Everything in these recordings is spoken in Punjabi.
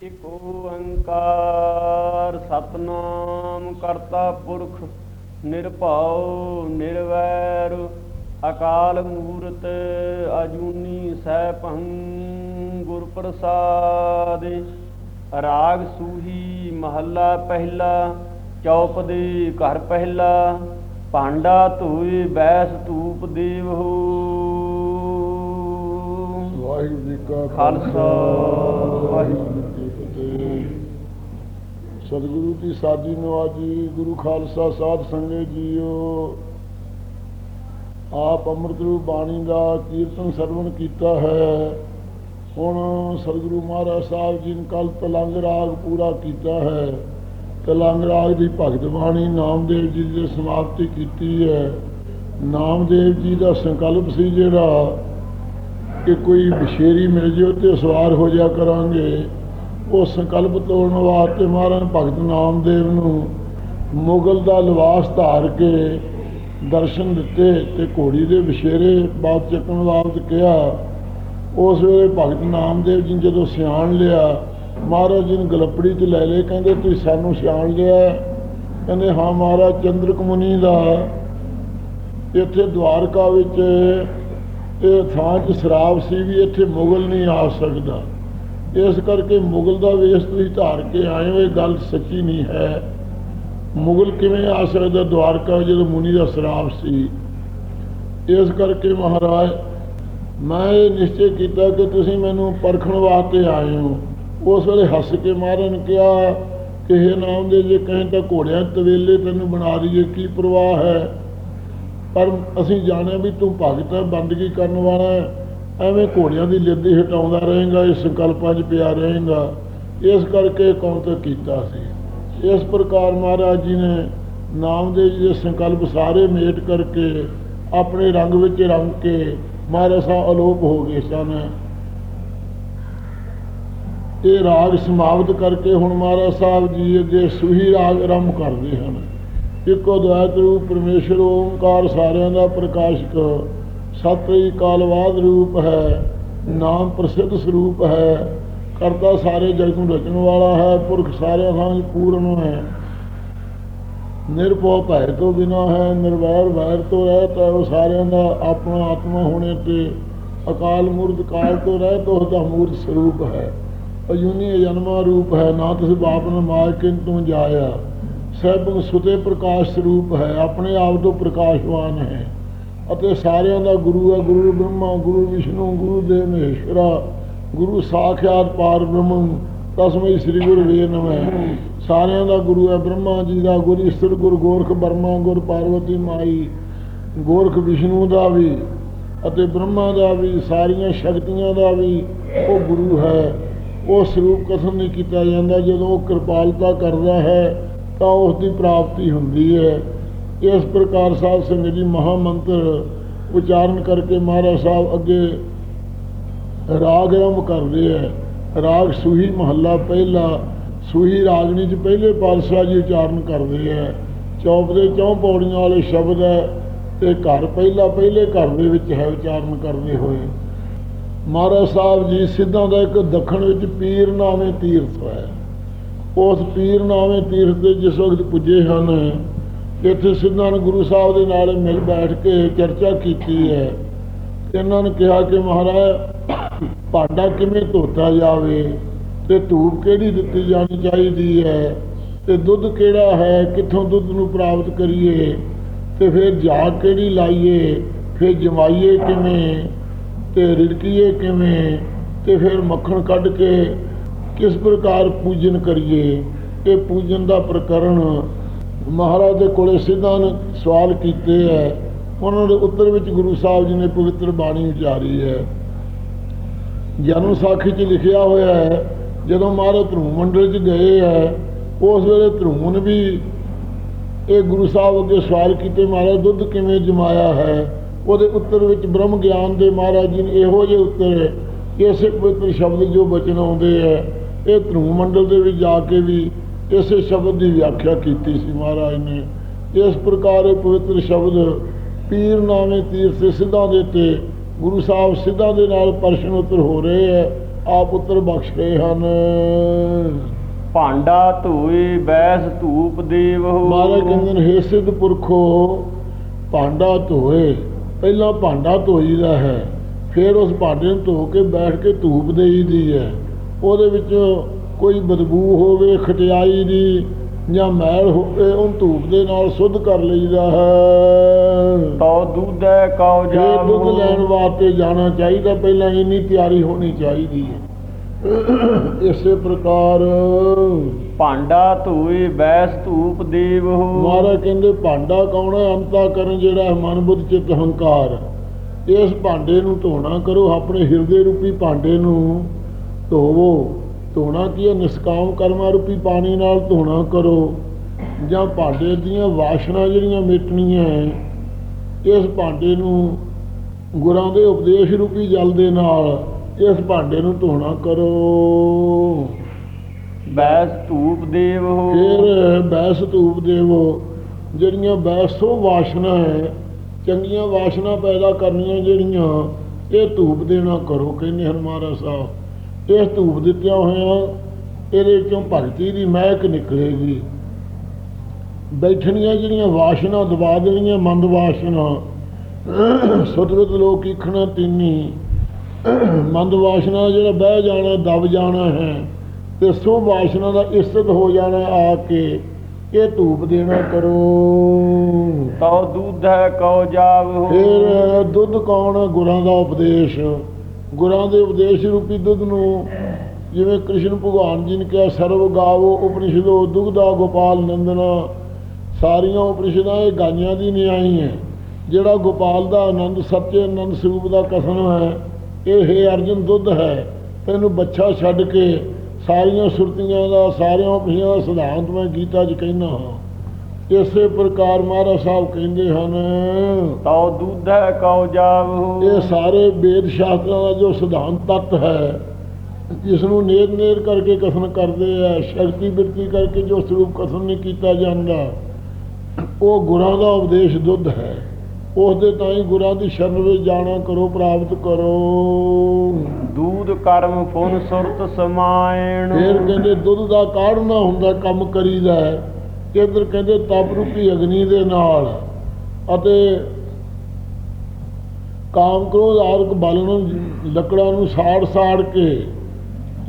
ਇਕ ਓੰਕਾਰ ਸਤਨਾਮ ਕਰਤਾ ਪੁਰਖ ਨਿਰਭਉ ਨਿਰਵੈਰ ਅਕਾਲ ਮੂਰਤ ਅਜੂਨੀ ਸੈਭੰ ਗੁਰ ਪ੍ਰਸਾਦ ਰਾਗ ਸੂਹੀ ਮਹੱਲਾ ਪਹਿਲਾ ਚੌਪ ਦੇ ਘਰ ਪਹਿਲਾ ਭਾਂਡਾ ਧੋਏ ਬੈਸ ਧੂਪ ਦੇਵਹੋ ਵਾਹਿਗੁਰੂ ਜੀ ਕਾ ਖਾਲਸਾ, ਵਾਹਿਗੁਰੂ। ਸਤਿਗੁਰੂ ਦੀ ਸਾਜੀ ਨਵਾਜੀ ਗੁਰੂ ਖਾਲਸਾ ਸਾਧ ਸੰਗਤ ਜੀਓ। ਆਪ ਅੰਮ੍ਰਿਤ ਰੂਪ ਬਾਣੀ ਦਾ ਕੀਰਤਨ ਸਰਵਣ ਕੀਤਾ ਹੈ। ਹੁਣ ਸਤਿਗੁਰੂ ਮਹਾਰਾਜ ਸਾਹਿਬ ਜੀ ਨੇ ਕੱਲ ਤਲੰਗ ਰਾਗ ਪੂਰਾ ਕੀਤਾ ਹੈ। ਤਲੰਗ ਰਾਗ ਦੀ ਭਗਤ ਬਾਣੀ ਨਾਮਦੇਵ ਜੀ ਦੀ ਸਮਾਪਤੀ ਕੀਤੀ ਹੈ। ਨਾਮਦੇਵ ਜੀ ਦਾ ਸੰਕਲਪ ਸੀ ਜਿਹੜਾ ਕਿ ਕੋਈ ਵਿਸ਼ੇਰੀ ਮਿਲ ਜਿਓ ਤੇ ਸਵਾਰ ਹੋ ਜਾ ਕਰਾਂਗੇ। ਉਹ ਸੰਕਲਪ ਤੋੜਨ ਵਾਸਤੇ ਮਹਾਰਾਜ ਭਗਤ ਨਾਮਦੇਵ ਨੂੰ ਮੁਗਲ ਦਾ ਲਿਬਾਸ ਧਾਰ ਕੇ ਦਰਸ਼ਨ ਦਿੱਤੇ ਤੇ ਘੋੜੀ ਦੇ ਵਿਸ਼ੇਰੇ ਬਾਤ ਚੱਕਣ ਵਾਸਤ ਕਿਹਾ। ਉਸ ਵੇਲੇ ਭਗਤ ਨਾਮਦੇਵ ਜੀ ਨੇ ਜਦੋਂ ਸਿਆਣ ਲਿਆ, ਮਹਾਰਾਜ ਜੀ ਨੂੰ ਗਲਪੜੀ 'ਚ ਲੈ ਲਏ, ਕਹਿੰਦੇ, ਤੁਸੀਂ ਸਾਨੂੰ ਸਿਆਣ ਲਿਆ ਕਹਿੰਦੇ, ਹਾਂ ਮਹਾਰਾਜ, ਚੰਦਰਕ ਮੁਨੀ ਦਾ ਇੱਥੇ ਦਵਾਰਕਾ ਵਿੱਚ ਇਹ ਥਾਂ 'ਚ ਸ਼ਰਾਬ ਸੀ ਵੀ ਇੱਥੇ ਮੁਗਲ ਨਹੀਂ ਆ ਸਕਦਾ। ਇਸ ਕਰਕੇ ਮੁਗਲ ਦਾ ਵੇਸ਼ ਤੁਸੀਂ ਧਾਰ ਕੇ ਆਏ ਹੋ ਇਹ ਗੱਲ ਸੱਚੀ ਨਹੀਂ ਹੈ। ਮੁਗਲ ਕਿਵੇਂ ਆ ਸਕਦਾ ਦਵਾਰਕਾ ਜਦੋਂ ਮੁਨੀ ਦਾ ਸਰਾਪ ਸੀ? ਇਸ ਕਰਕੇ ਮਹਾਰਾਜ, ਮੈਂ ਇਹ ਨਿਸ਼ਚੈ ਕੀਤਾ ਕਿ ਤੁਸੀਂ ਮੈਨੂੰ ਪਰਖਣ ਵਾਸਤੇ ਆਏ ਹੋ। ਉਸ ਵੇਲੇ ਹੱਸ ਕੇ ਮਹਾਰਾਜ ਕਿਹਾ ਕਿ ਇਹ ਨਾਮ ਦੇ ਜੇ ਕਹੇ ਤਾਂ ਘੋੜਿਆਂ ਤਵੇਲੇ ਤੈਨੂੰ ਬਣਾ ਦਈਏ, ਕੀ ਪ੍ਰਵਾਹ ਹੈ? ਪਰ ਅਸੀਂ ਜਾਣਿਆ ਵੀ ਤੂੰ ਭਗਤ ਹੈ, ਬੰਦਗੀ ਕਰਨ ਵਾਲਾ ਹੈ। ਐਵੇਂ ਘੋੜਿਆਂ ਦੀ ਲਿੱਦੀ ਹਟਾਉਂਦਾ ਰਹੇਗਾ, ਇਸ ਸੰਕਲਪਾਂ 'ਚ ਪਿਆ ਰਹੇਗਾ। ਇਸ ਕਰਕੇ ਕੌਂਤਕ ਕੀਤਾ ਸੀ। ਇਸ ਪ੍ਰਕਾਰ ਮਹਾਰਾਜ ਜੀ ਨੇ ਨਾਮਦੇਵ ਜੀ ਦੇ ਸੰਕਲਪ ਸਾਰੇ ਮੇਟ ਕਰਕੇ ਆਪਣੇ ਰੰਗ ਵਿੱਚ ਰੰਗ ਕੇ ਮਹਾਰਾਜ ਸਾਹਿਬ ਅਲੋਪ ਹੋ ਗਏ ਸਨ। ਇਹ ਰਾਗ ਸਮਾਪਤ ਕਰਕੇ ਹੁਣ ਮਹਾਰਾਜ ਸਾਹਿਬ ਜੀ ਅੱਗੇ ਸੂਹੀ ਰਾਗ ਆਰੰਭ ਕਰਦੇ ਹਨ। ਇੱਕੋ ਦਇਤ ਰੂਪ ਪਰਮੇਸ਼ਰ, ਓੰਕਾਰ ਸਾਰਿਆਂ ਦਾ ਪ੍ਰਕਾਸ਼ਕ ਸਤਿ ਕਾਲਵਾਦ ਰੂਪ ਹੈ, ਨਾਮ ਪ੍ਰਸਿੱਧ ਸਰੂਪ ਹੈ, ਕਰਤਾ ਸਾਰੇ ਜਗਤ ਨੂੰ ਰਚਣ ਵਾਲਾ ਹੈ, ਪੁਰਖ ਸਾਰਿਆਂ ਥਾਂ ਪੂਰਨ ਹੈ। ਨਿਰਭਉ ਭੈਰ ਤੋਂ ਬਿਨਾ ਹੈ, ਨਿਰਵੈਰ ਵੈਰ ਤੋਂ ਰਹਿਤ ਹੈ ਉਹ ਸਾਰਿਆਂ ਦਾ ਆਪਣਾ ਆਤਮਾ ਹੋਣੇ ਤੇ ਅਕਾਲ ਮੂਰਤ ਕਾਲ ਤੋਂ ਰਹਿਤ ਉਸ ਦਾ ਮੂਰਤ ਸਰੂਪ ਹੈ। ਅਜੂਨੀ ਜਨਮਾ ਰੂਪ ਹੈ, ਨਾ ਤੁਸੀਂ ਬਾਪ ਨੇ ਮਾਰ ਕਿੰਤੂ ਜਾਇਆ। ਸਭ ਸੁਤੇ ਪ੍ਰਕਾਸ਼ ਸਰੂਪ ਹੈ, ਆਪਣੇ ਆਪ ਤੋਂ ਪ੍ਰਕਾਸ਼ਵਾਨ ਹੈ। ਅਤੇ ਸਾਰਿਆਂ ਦਾ ਗੁਰੂ ਹੈ, ਗੁਰੂ ਬ੍ਰਹਮਾ, ਗੁਰੂ ਵਿਸ਼ਨੂੰ, ਗੁਰੂ ਦੇਵ ਮਹੇਸ਼ਵਰਾ, ਗੁਰੂ ਸਾਖਿਆਤ ਪਾਰ ਬ੍ਰਹਮ ਤਸਮੈ ਸ੍ਰੀ ਗੁਰੂ ਵੇ ਨਮੈ। ਸਾਰਿਆਂ ਦਾ ਗੁਰੂ ਹੈ, ਬ੍ਰਹਮਾ ਜੀ ਦਾ ਗੁਰ, ਈਸ਼ਰ ਗੁਰੂ, ਗੋਰਖ ਬਰਮਾ ਗੁਰ, ਪਾਰਵਤੀ ਮਾਈ, ਗੋਰਖ ਵਿਸ਼ਨੂੰ ਦਾ ਵੀ ਅਤੇ ਬ੍ਰਹਮਾ ਦਾ ਵੀ, ਸਾਰੀਆਂ ਸ਼ਕਤੀਆਂ ਦਾ ਵੀ ਉਹ ਗੁਰੂ ਹੈ। ਉਹ ਸਰੂਪ ਕਥਨ ਨਹੀਂ ਕੀਤਾ ਜਾਂਦਾ, ਜਦੋਂ ਉਹ ਕਿਰਪਾਲਤਾ ਕਰਦਾ ਹੈ, ਤਾਂ ਉਸ ਦੀ ਪ੍ਰਾਪਤੀ ਹੁੰਦੀ ਹੈ। ਇਸ ਪ੍ਰਕਾਰ ਸਾਹਿਬ ਸਿੰਘ ਜੀ ਮਹਾ ਮੰਤਰ ਉਚਾਰਨ ਕਰਕੇ ਮਹਾਰਾਜ ਸਾਹਿਬ ਅੱਗੇ ਰਾਗ ਆਰੰਭ ਕਰਦੇ ਹੈ ਰਾਗ ਸੂਹੀ ਮਹੱਲਾ ਪਹਿਲਾ, ਸੂਹੀ ਰਾਗਣੀ ਚ ਪਹਿਲੇ ਪਾਤਸ਼ਾਹ ਜੀ ਉਚਾਰਨ ਕਰਦੇ ਹੈ ਚੌਪ ਦੇ ਚੌਂ ਪੌੜੀਆਂ ਵਾਲੇ ਸ਼ਬਦ ਹੈ ਤੇ ਘਰ ਪਹਿਲਾ ਪਹਿਲੇ ਘਰ ਦੇ ਵਿੱਚ ਹੈ ਉਚਾਰਨ ਕਰਦੇ ਹੋਏ। ਮਹਾਰਾਜ ਸਾਹਿਬ ਜੀ ਸਿੱਧਾਂ ਦਾ ਇੱਕ ਦੱਖਣ ਵਿੱਚ ਪੀਰ ਨਾਵੇਂ ਤੀਰਥ ਹੈ। ਉਸ ਪੀਰ ਨਾਵੇਂ ਤੀਰਥ ਦੇ ਜਿਸ ਵਕਤ ਪੁੱਜੇ ਹਨ ਇੱਥੇ ਸਿੱਧਾਂ ਨੇ ਗੁਰੂ ਸਾਹਿਬ ਦੇ ਨਾਲ ਮਿਲ ਬੈਠ ਕੇ ਚਰਚਾ ਕੀਤੀ ਹੈ। ਇਹਨਾਂ ਨੇ ਕਿਹਾ ਕਿ ਮਹਾਰਾਜ, ਭਾਂਡਾ ਕਿਵੇਂ ਧੋਤਾ ਜਾਵੇ ਤੇ ਧੂਪ ਕਿਹੜੀ ਦਿੱਤੀ ਜਾਣੀ ਚਾਹੀਦੀ ਹੈ ਤੇ ਦੁੱਧ ਕਿਹੜਾ ਹੈ, ਕਿੱਥੋਂ ਦੁੱਧ ਨੂੰ ਪ੍ਰਾਪਤ ਕਰੀਏ ਤੇ ਫਿਰ ਜਾਗ ਕਿਹੜੀ ਲਾਈਏ, ਫਿਰ ਜਮਾਈਏ ਕਿਵੇਂ ਤੇ ਰਿੜਕੀਏ ਕਿਵੇਂ ਤੇ ਫਿਰ ਮੱਖਣ ਕੱਢ ਕੇ ਕਿਸ ਪ੍ਰਕਾਰ ਪੂਜਨ ਕਰੀਏ। ਇਹ ਪੂਜਨ ਦਾ ਪ੍ਰਕਰਨ ਮਹਾਰਾਜ ਦੇ ਕੋਲੇ ਸਿੱਧਾਂ ਨੇ ਸਵਾਲ ਕੀਤੇ ਹੈ। ਉਹਨਾਂ ਦੇ ਉੱਤਰ ਵਿੱਚ ਗੁਰੂ ਸਾਹਿਬ ਜੀ ਨੇ ਪਵਿੱਤਰ ਬਾਣੀ ਉਚਾਰੀ ਹੈ। ਜਨਮ ਸਾਖੀ 'ਚ ਲਿਖਿਆ ਹੋਇਆ ਹੈ, ਜਦੋਂ ਮਹਾਰਾਜ ਧਰੂ ਮੰਡਲ 'ਚ ਗਏ ਹੈ, ਉਸ ਵੇਲੇ ਧਰੂਮ ਨੇ ਵੀ ਇਹ ਗੁਰੂ ਸਾਹਿਬ ਅੱਗੇ ਸਵਾਲ ਕੀਤੇ, ਮਹਾਰਾਜ, ਦੁੱਧ ਕਿਵੇਂ ਜਮਾਇਆ ਹੈ? ਉਹਦੇ ਉੱਤਰ ਵਿੱਚ ਬ੍ਰਹਮ ਗਿਆਨ ਦੇ ਮਹਾਰਾਜ ਜੀ ਨੇ ਇਹੋ ਜਿਹੇ ਉੱਤਰ ਇਸੇ ਪਵਿੱਤਰ ਸ਼ਬਦ ਜੋ ਬਚਨ ਆਉਂਦੇ ਹੈ, ਇਹ ਧਰੂਮ ਮੰਡਲ ਦੇ ਵਿੱਚ ਜਾ ਕੇ ਵੀ ਇਸੇ ਸ਼ਬਦ ਦੀ ਵਿਆਖਿਆ ਕੀਤੀ ਸੀ ਮਹਾਰਾਜ ਨੇ। ਇਸ ਪ੍ਰਕਾਰ ਇਹ ਪਵਿੱਤਰ ਸ਼ਬਦ ਪੀਰ ਨਾਵੇਂ ਤੀਰਥ ਸਿੱਧਾਂ ਦੇ ਤੇ ਗੁਰੂ ਸਾਹਿਬ ਸਿੱਧਾਂ ਦੇ ਨਾਲ ਪ੍ਰਸ਼ਨ ਉੱਤਰ ਹੋ ਰਹੇ ਹੈ। ਆ ਪੁੱਤਰ ਬਖਸ਼ ਰਹੇ ਹਨ। ਭਾਂਡਾ ਧੋਏ ਬੈਸ ਧੂਪ ਦੇਵੋ ਮਹਾਰਾਜ ਕਹਿੰਦੇ ਨੇ ਹੇ ਸਿੱਧ ਪੁਰਖੋ ਭਾਂਡਾ ਧੋਏ ਪਹਿਲਾਂ ਭਾਂਡਾ ਧੋਈਦਾ ਹੈ ਫਿਰ ਉਸ ਭਾਂਡੇ ਨੂੰ ਧੋ ਕੇ ਬੈਠ ਕੇ ਧੂਪ ਦੇਈਦੀ ਹੈ। ਉਹਦੇ ਵਿੱਚ ਕੋਈ ਬਦਬੂ ਹੋਵੇ ਖਟਿਆਈ ਦੀ ਜਾਂ ਮੈਲ ਹੋਵੇ ਉਹ ਧੂਪ ਦੇ ਨਾਲ ਸੁੱਧ ਕਰ ਲਈਦਾ ਹੈ। ਤੋ ਦੁੱਧੈ ਕਉ ਜੇ ਜਾਵੋ ਦੁੱਧ ਲੈਣ ਵਾਸਤੇ ਜਾਣਾ ਚਾਹੀਦਾ ਪਹਿਲਾਂ ਇੰਨੀ ਤਿਆਰੀ ਹੋਣੀ ਚਾਹੀਦੀ ਹੈ। ਇਸੇ ਪ੍ਰਕਾਰ ਭਾਂਡਾ ਧੋਏ ਬੈਸ ਧੂਪ ਦੇਵੋ ਮਹਾਰਾਜ ਕਹਿੰਦੇ ਭਾਂਡਾ ਕੌਣ ਹੈ? ਅੰਤਾ ਕਰਨ ਜਿਹੜਾ ਹੈ ਮਨ ਬੁੱਧ ਚਿੱਤ ਹੰਕਾਰ। ਇਸ ਭਾਂਡੇ ਨੂੰ ਧੋਣਾ ਕਰੋ ਆਪਣੇ ਹਿਰਦੇ ਰੂਪੀ ਭਾਂਡੇ ਨੂੰ ਧੋਵੋ। ਧੋਣਾ ਕੀ ਹੈ? ਨਿਸਕਾਮ ਕਰਮਾ ਰੂਪੀ ਪਾਣੀ ਨਾਲ ਧੋਣਾ ਕਰੋ। ਜਾਂ ਭਾਂਡੇ ਦੀਆਂ ਵਾਸ਼ਨਾ ਜਿਹੜੀਆਂ ਮਿਟਣੀਆਂ ਹੈ, ਇਸ ਭਾਂਡੇ ਨੂੰ ਗੁਰਾਂ ਦੇ ਉਪਦੇਸ਼ ਰੂਪੀ ਜਲ ਦੇ ਨਾਲ ਇਸ ਭਾਂਡੇ ਨੂੰ ਧੋਣਾ ਕਰੋ। ਬੈਸ ਧੂਪ ਦੇਵੋ ਫਿਰ ਬੈਸ ਧੂਪ ਦੇਵੋ। ਜਿਹੜੀਆਂ ਬੈਸੋ ਵਾਸ਼ਨਾ ਹੈ ਚੰਗੀਆਂ ਵਾਸ਼ਨਾ ਪੈਦਾ ਕਰਨੀਆਂ ਜਿਹੜੀਆਂ ਇਹ ਧੂਪ ਦੇਣਾ ਕਰੋ ਕਹਿੰਦੇ ਹਨ ਮਹਾਰਾਜ ਸਾਹਿਬ। ਇਸ ਧੂਪ ਦਿੱਤਿਆਂ ਹੋਇਆਂ ਇਹਦੇ ਚੋਂ ਭਗਤੀ ਦੀ ਮਹਿਕ ਨਿਕਲੇਗੀ। ਬੈਠਣੀਆਂ ਜਿਹੜੀਆਂ ਵਾਸ਼ਨਾ ਦਬਾ ਦੇਣੀਆਂ ਮੰਦ ਵਾਸ਼ਨਾ ਸੁਤਵਿਤ ਲੋਕ ਇਖਣਾ ਤਿੰਨੀ ਮੰਦ ਵਾਸ਼ਨਾ ਜਿਹੜਾ ਬਹਿ ਜਾਣਾ ਦਬ ਜਾਣਾ ਹੈ ਤੇ ਸੋ ਵਾਸ਼ਨਾ ਦਾ ਇਸਤ ਹੋ ਜਾਣਾ ਆ ਕੇ ਇਹ ਧੂਪ ਦੇਣਾ ਕਰੋ। ਤੋ ਦੁੱਧੈ ਕਉ ਜਾਵੋ। ਫਿਰ ਦੁੱਧ ਕੌਣ? ਹੈ? ਗੁਰਾਂ ਦਾ ਉਪਦੇਸ਼। ਗੁਰਾਂ ਦੇ ਉਪਦੇਸ਼ ਰੂਪੀ ਦੁੱਧ ਨੂੰ ਜਿਵੇਂ ਕ੍ਰਿਸ਼ਨ ਭਗਵਾਨ ਜੀ ਨੇ ਕਿਹਾ, ਸਰਵ ਗਾਵੋ ਉਪਨਿਸ਼ਦੋ ਦੁਗਦਾ ਗੋਪਾਲ ਨੰਦਨਾ। ਸਾਰੀਆਂ ਉਪਨਿਸ਼ਦਾਂ ਇਹ ਗਾਈਆਂ ਦੀ ਨਿਆਈ ਹੈ। ਜਿਹੜਾ ਗੋਪਾਲ ਦਾ ਆਨੰਦ, ਸੱਚੇ ਆਨੰਦ ਸਰੂਪ ਦਾ ਕਸਮ ਹੈ, ਇਹ ਹੈ ਅਰਜਨ ਦੁੱਧ ਹੈ। ਤੈਨੂੰ ਬੱਚਾ ਛੱਡ ਕੇ ਸਾਰੀਆਂ ਸੁਰਤੀਆਂ ਦਾ, ਸਾਰਿਆਂ ਉਪਨਿਸ਼ਦਾਂ ਦਾ ਸਿਧਾਂਤ ਮੈਂ ਗੀਤਾ 'ਚ ਕਹਿੰਦਾ ਹਾਂ। ਇਸੇ ਪ੍ਰਕਾਰ ਮਹਾਰਾਜ ਸਾਹਿਬ ਕਹਿੰਦੇ ਹਨ ਤੋ ਦੁੱਧੈ ਕਉ ਜਾਵੋ ਇਹ ਸਾਰੇ ਵੇਦ ਸ਼ਾਸਤਰਾਂ ਦਾ ਜੋ ਸਿਧਾਂਤ ਤੱਤ ਹੈ ਜਿਸ ਨੂੰ ਨੇਰ ਨੇਰ ਕਰਕੇ ਕਥਨ ਕਰਦੇ ਆ ਸ਼ਕਤੀ ਬਿਰਤੀ ਕਰਕੇ ਜੋ ਸਰੂਪ ਕਥਨ ਨਹੀਂ ਕੀਤਾ ਜਾਂਦਾ ਉਹ ਗੁਰਾਂ ਦਾ ਉਪਦੇਸ਼ ਦੁੱਧ ਹੈ। ਉਸ ਦੇ ਤਾਂ ਹੀ ਗੁਰਾਂ ਦੀ ਸ਼ਰਨ ਵਿੱਚ ਜਾਣਾ ਕਰੋ ਪ੍ਰਾਪਤ ਕਰੋ। ਦੂਧ ਕਰਮ ਫੁਨ ਸੁਰਤ ਸਮਾਇਣ। ਫਿਰ ਕਹਿੰਦੇ ਦੁੱਧ ਦਾ ਕਾੜਨਾ ਹੁੰਦਾ ਕੰਮ ਕਰੀਦਾ ਹੈ। ਇੱਧਰ ਕਹਿੰਦੇ ਤਪ ਰੂਪੀ ਅਗਨੀ ਦੇ ਨਾਲ। ਅਤੇ ਕਾਮ ਕ੍ਰੋਧ ਬਲ ਨੂੰ, ਲੱਕੜਾਂ ਨੂੰ ਸਾੜ ਸਾੜ ਕੇ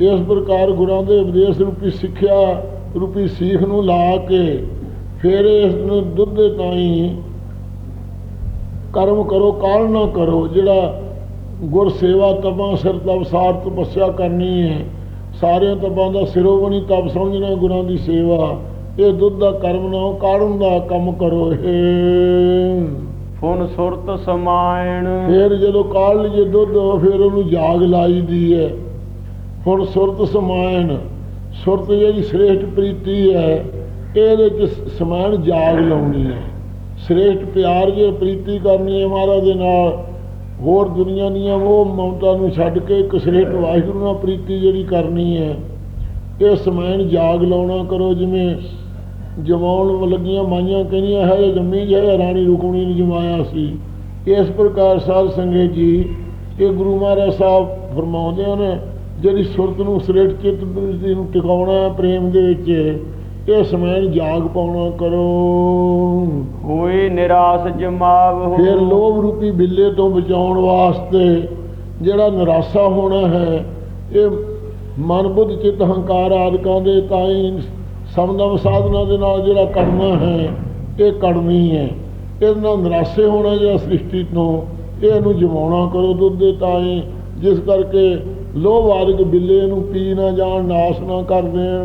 ਇਸ ਪ੍ਰਕਾਰ ਗੁਰਾਂ ਦੇ ਉਪਦੇਸ਼ ਰੂਪੀ ਸਿੱਖਿਆ ਰੂਪੀ ਸੀਖ ਨੂੰ ਲਾ ਕੇ ਫਿਰ ਇਸ ਨੂੰ ਦੁੱਧ ਦੇ ਤਾਈ ਕਰਮ ਕਰੋ, ਕਾਲ ਨਾ ਕਰੋ, ਜਿਹੜਾ ਗੁਰ ਸੇਵਾ ਤਪਾਂ ਸਿਰ ਤਪਸਾਰ ਤਪੱਸਿਆ ਕਰਨੀ ਹੈ। ਸਾਰਿਆਂ ਤਪਾਂ ਦਾ ਸਿਰੋਵਣੀ ਤਪ ਸਮਝਣਾ ਗੁਰਾਂ ਦੀ ਸੇਵਾ। ਇਹ ਦੁੱਧ ਦਾ ਕਰਮ ਨਾ ਕਾੜਨ ਦਾ ਕੰਮ ਕਰੋ ਇਹ। ਫੁਨ ਸੁਰਤ ਸਮਾਇਣ। ਫਿਰ ਜਦੋਂ ਕਾੜ ਲਈਏ ਦੁੱਧ ਫਿਰ ਉਹਨੂੰ ਜਾਗ ਲਾਈ ਦੀ ਹੈ। ਹੁਣ ਸੁਰਤ ਸਮਾਇਣ ਸੁਰਤ ਜਿਹੜੀ ਸ੍ਰੇਸ਼ਟ ਪ੍ਰੀਤੀ ਹੈ ਇਹਦੇ ਚ ਸਮਾਇਣ ਜਾਗ ਲਾਉਣੀ ਹੈ। ਸ੍ਰੇਸ਼ਟ ਪਿਆਰ ਜੇ ਪ੍ਰੀਤੀ ਕਰਨੀ ਹੈ ਮਹਾਰਾਜ ਦੇ ਨਾਲ ਹੋਰ ਦੁਨੀਆ ਦੀਆਂ ਉਹ ਮਮਤਾ ਨੂੰ ਛੱਡ ਕੇ ਇੱਕ ਸ੍ਰੇਸ਼ਟ ਵਾਹਿਗੁਰੂ ਨਾਲ ਪ੍ਰੀਤੀ ਜਿਹੜੀ ਕਰਨੀ ਹੈ ਇਹ ਸਮਾਇਣ ਜਾਗ ਲਾਉਣਾ ਕਰੋ ਜਿਵੇਂ ਜਮਾਉਣ ਲੱਗੀਆਂ ਮਾਈਆਂ ਕਹਿੰਦੀਆਂ ਹੈ ਇਹ ਜੰਮੀ ਜੇ ਰਾਣੀ ਰੁਕਮਣੀ ਨੇ ਜਮਾਇਆ ਸੀ। ਇਸ ਪ੍ਰਕਾਰ ਸਾਧ ਸੰਗਤ ਜੀ ਇਹ ਗੁਰੂ ਮਹਾਰਾਜ ਸਾਹਿਬ ਫਰਮਾਉਂਦੇ ਹਨ ਜਿਹੜੀ ਸੁਰਤ ਨੂੰ ਸ੍ਰੇਸ਼ਟ ਚਿੱਤ ਨੂੰ ਟਿਕਾਉਣਾ ਪ੍ਰੇਮ ਦੇ ਵਿੱਚ ਇਹ ਸਮਾਇਣ ਜਾਗ ਪਾਉਣਾ ਕਰੋ। ਹੋਏ ਨਿਰਾਸ ਜਮਾਵ ਫਿਰ ਲੋਭ ਰੂਪੀ ਬਿੱਲੇ ਤੋਂ ਬਚਾਉਣ ਵਾਸਤੇ ਜਿਹੜਾ ਨਿਰਾਸ਼ਾ ਹੋਣਾ ਹੈ ਇਹ ਮਨ ਬੁੱਧ ਚਿੱਤ ਹੰਕਾਰ ਆਦਿਕਾਂ ਦੇ ਤਾਈ ਸਮਦਮ ਸਾਧਨਾ ਦੇ ਨਾਲ ਜਿਹੜਾ ਕਰਨਾ ਹੈ ਇਹ ਕਰਨੀ ਹੈ। ਇਹਦੇ ਨਾਲ ਨਿਰਾਸ਼ੇ ਹੋਣਾ ਜਿਹੜਾ ਸ੍ਰਿਸ਼ਟੀ ਤੋਂ। ਇਹ ਇਹਨੂੰ ਜਮਾਉਣਾ ਕਰੋ ਦੁੱਧ ਦੇ ਤਾਈ ਜਿਸ ਕਰਕੇ ਲੋਭ ਆਦਿਕ ਬਿੱਲੇ ਨੂੰ ਪੀ ਨਾ ਜਾਣ ਨਾਸ ਨਾ ਕਰ ਦੇਣ।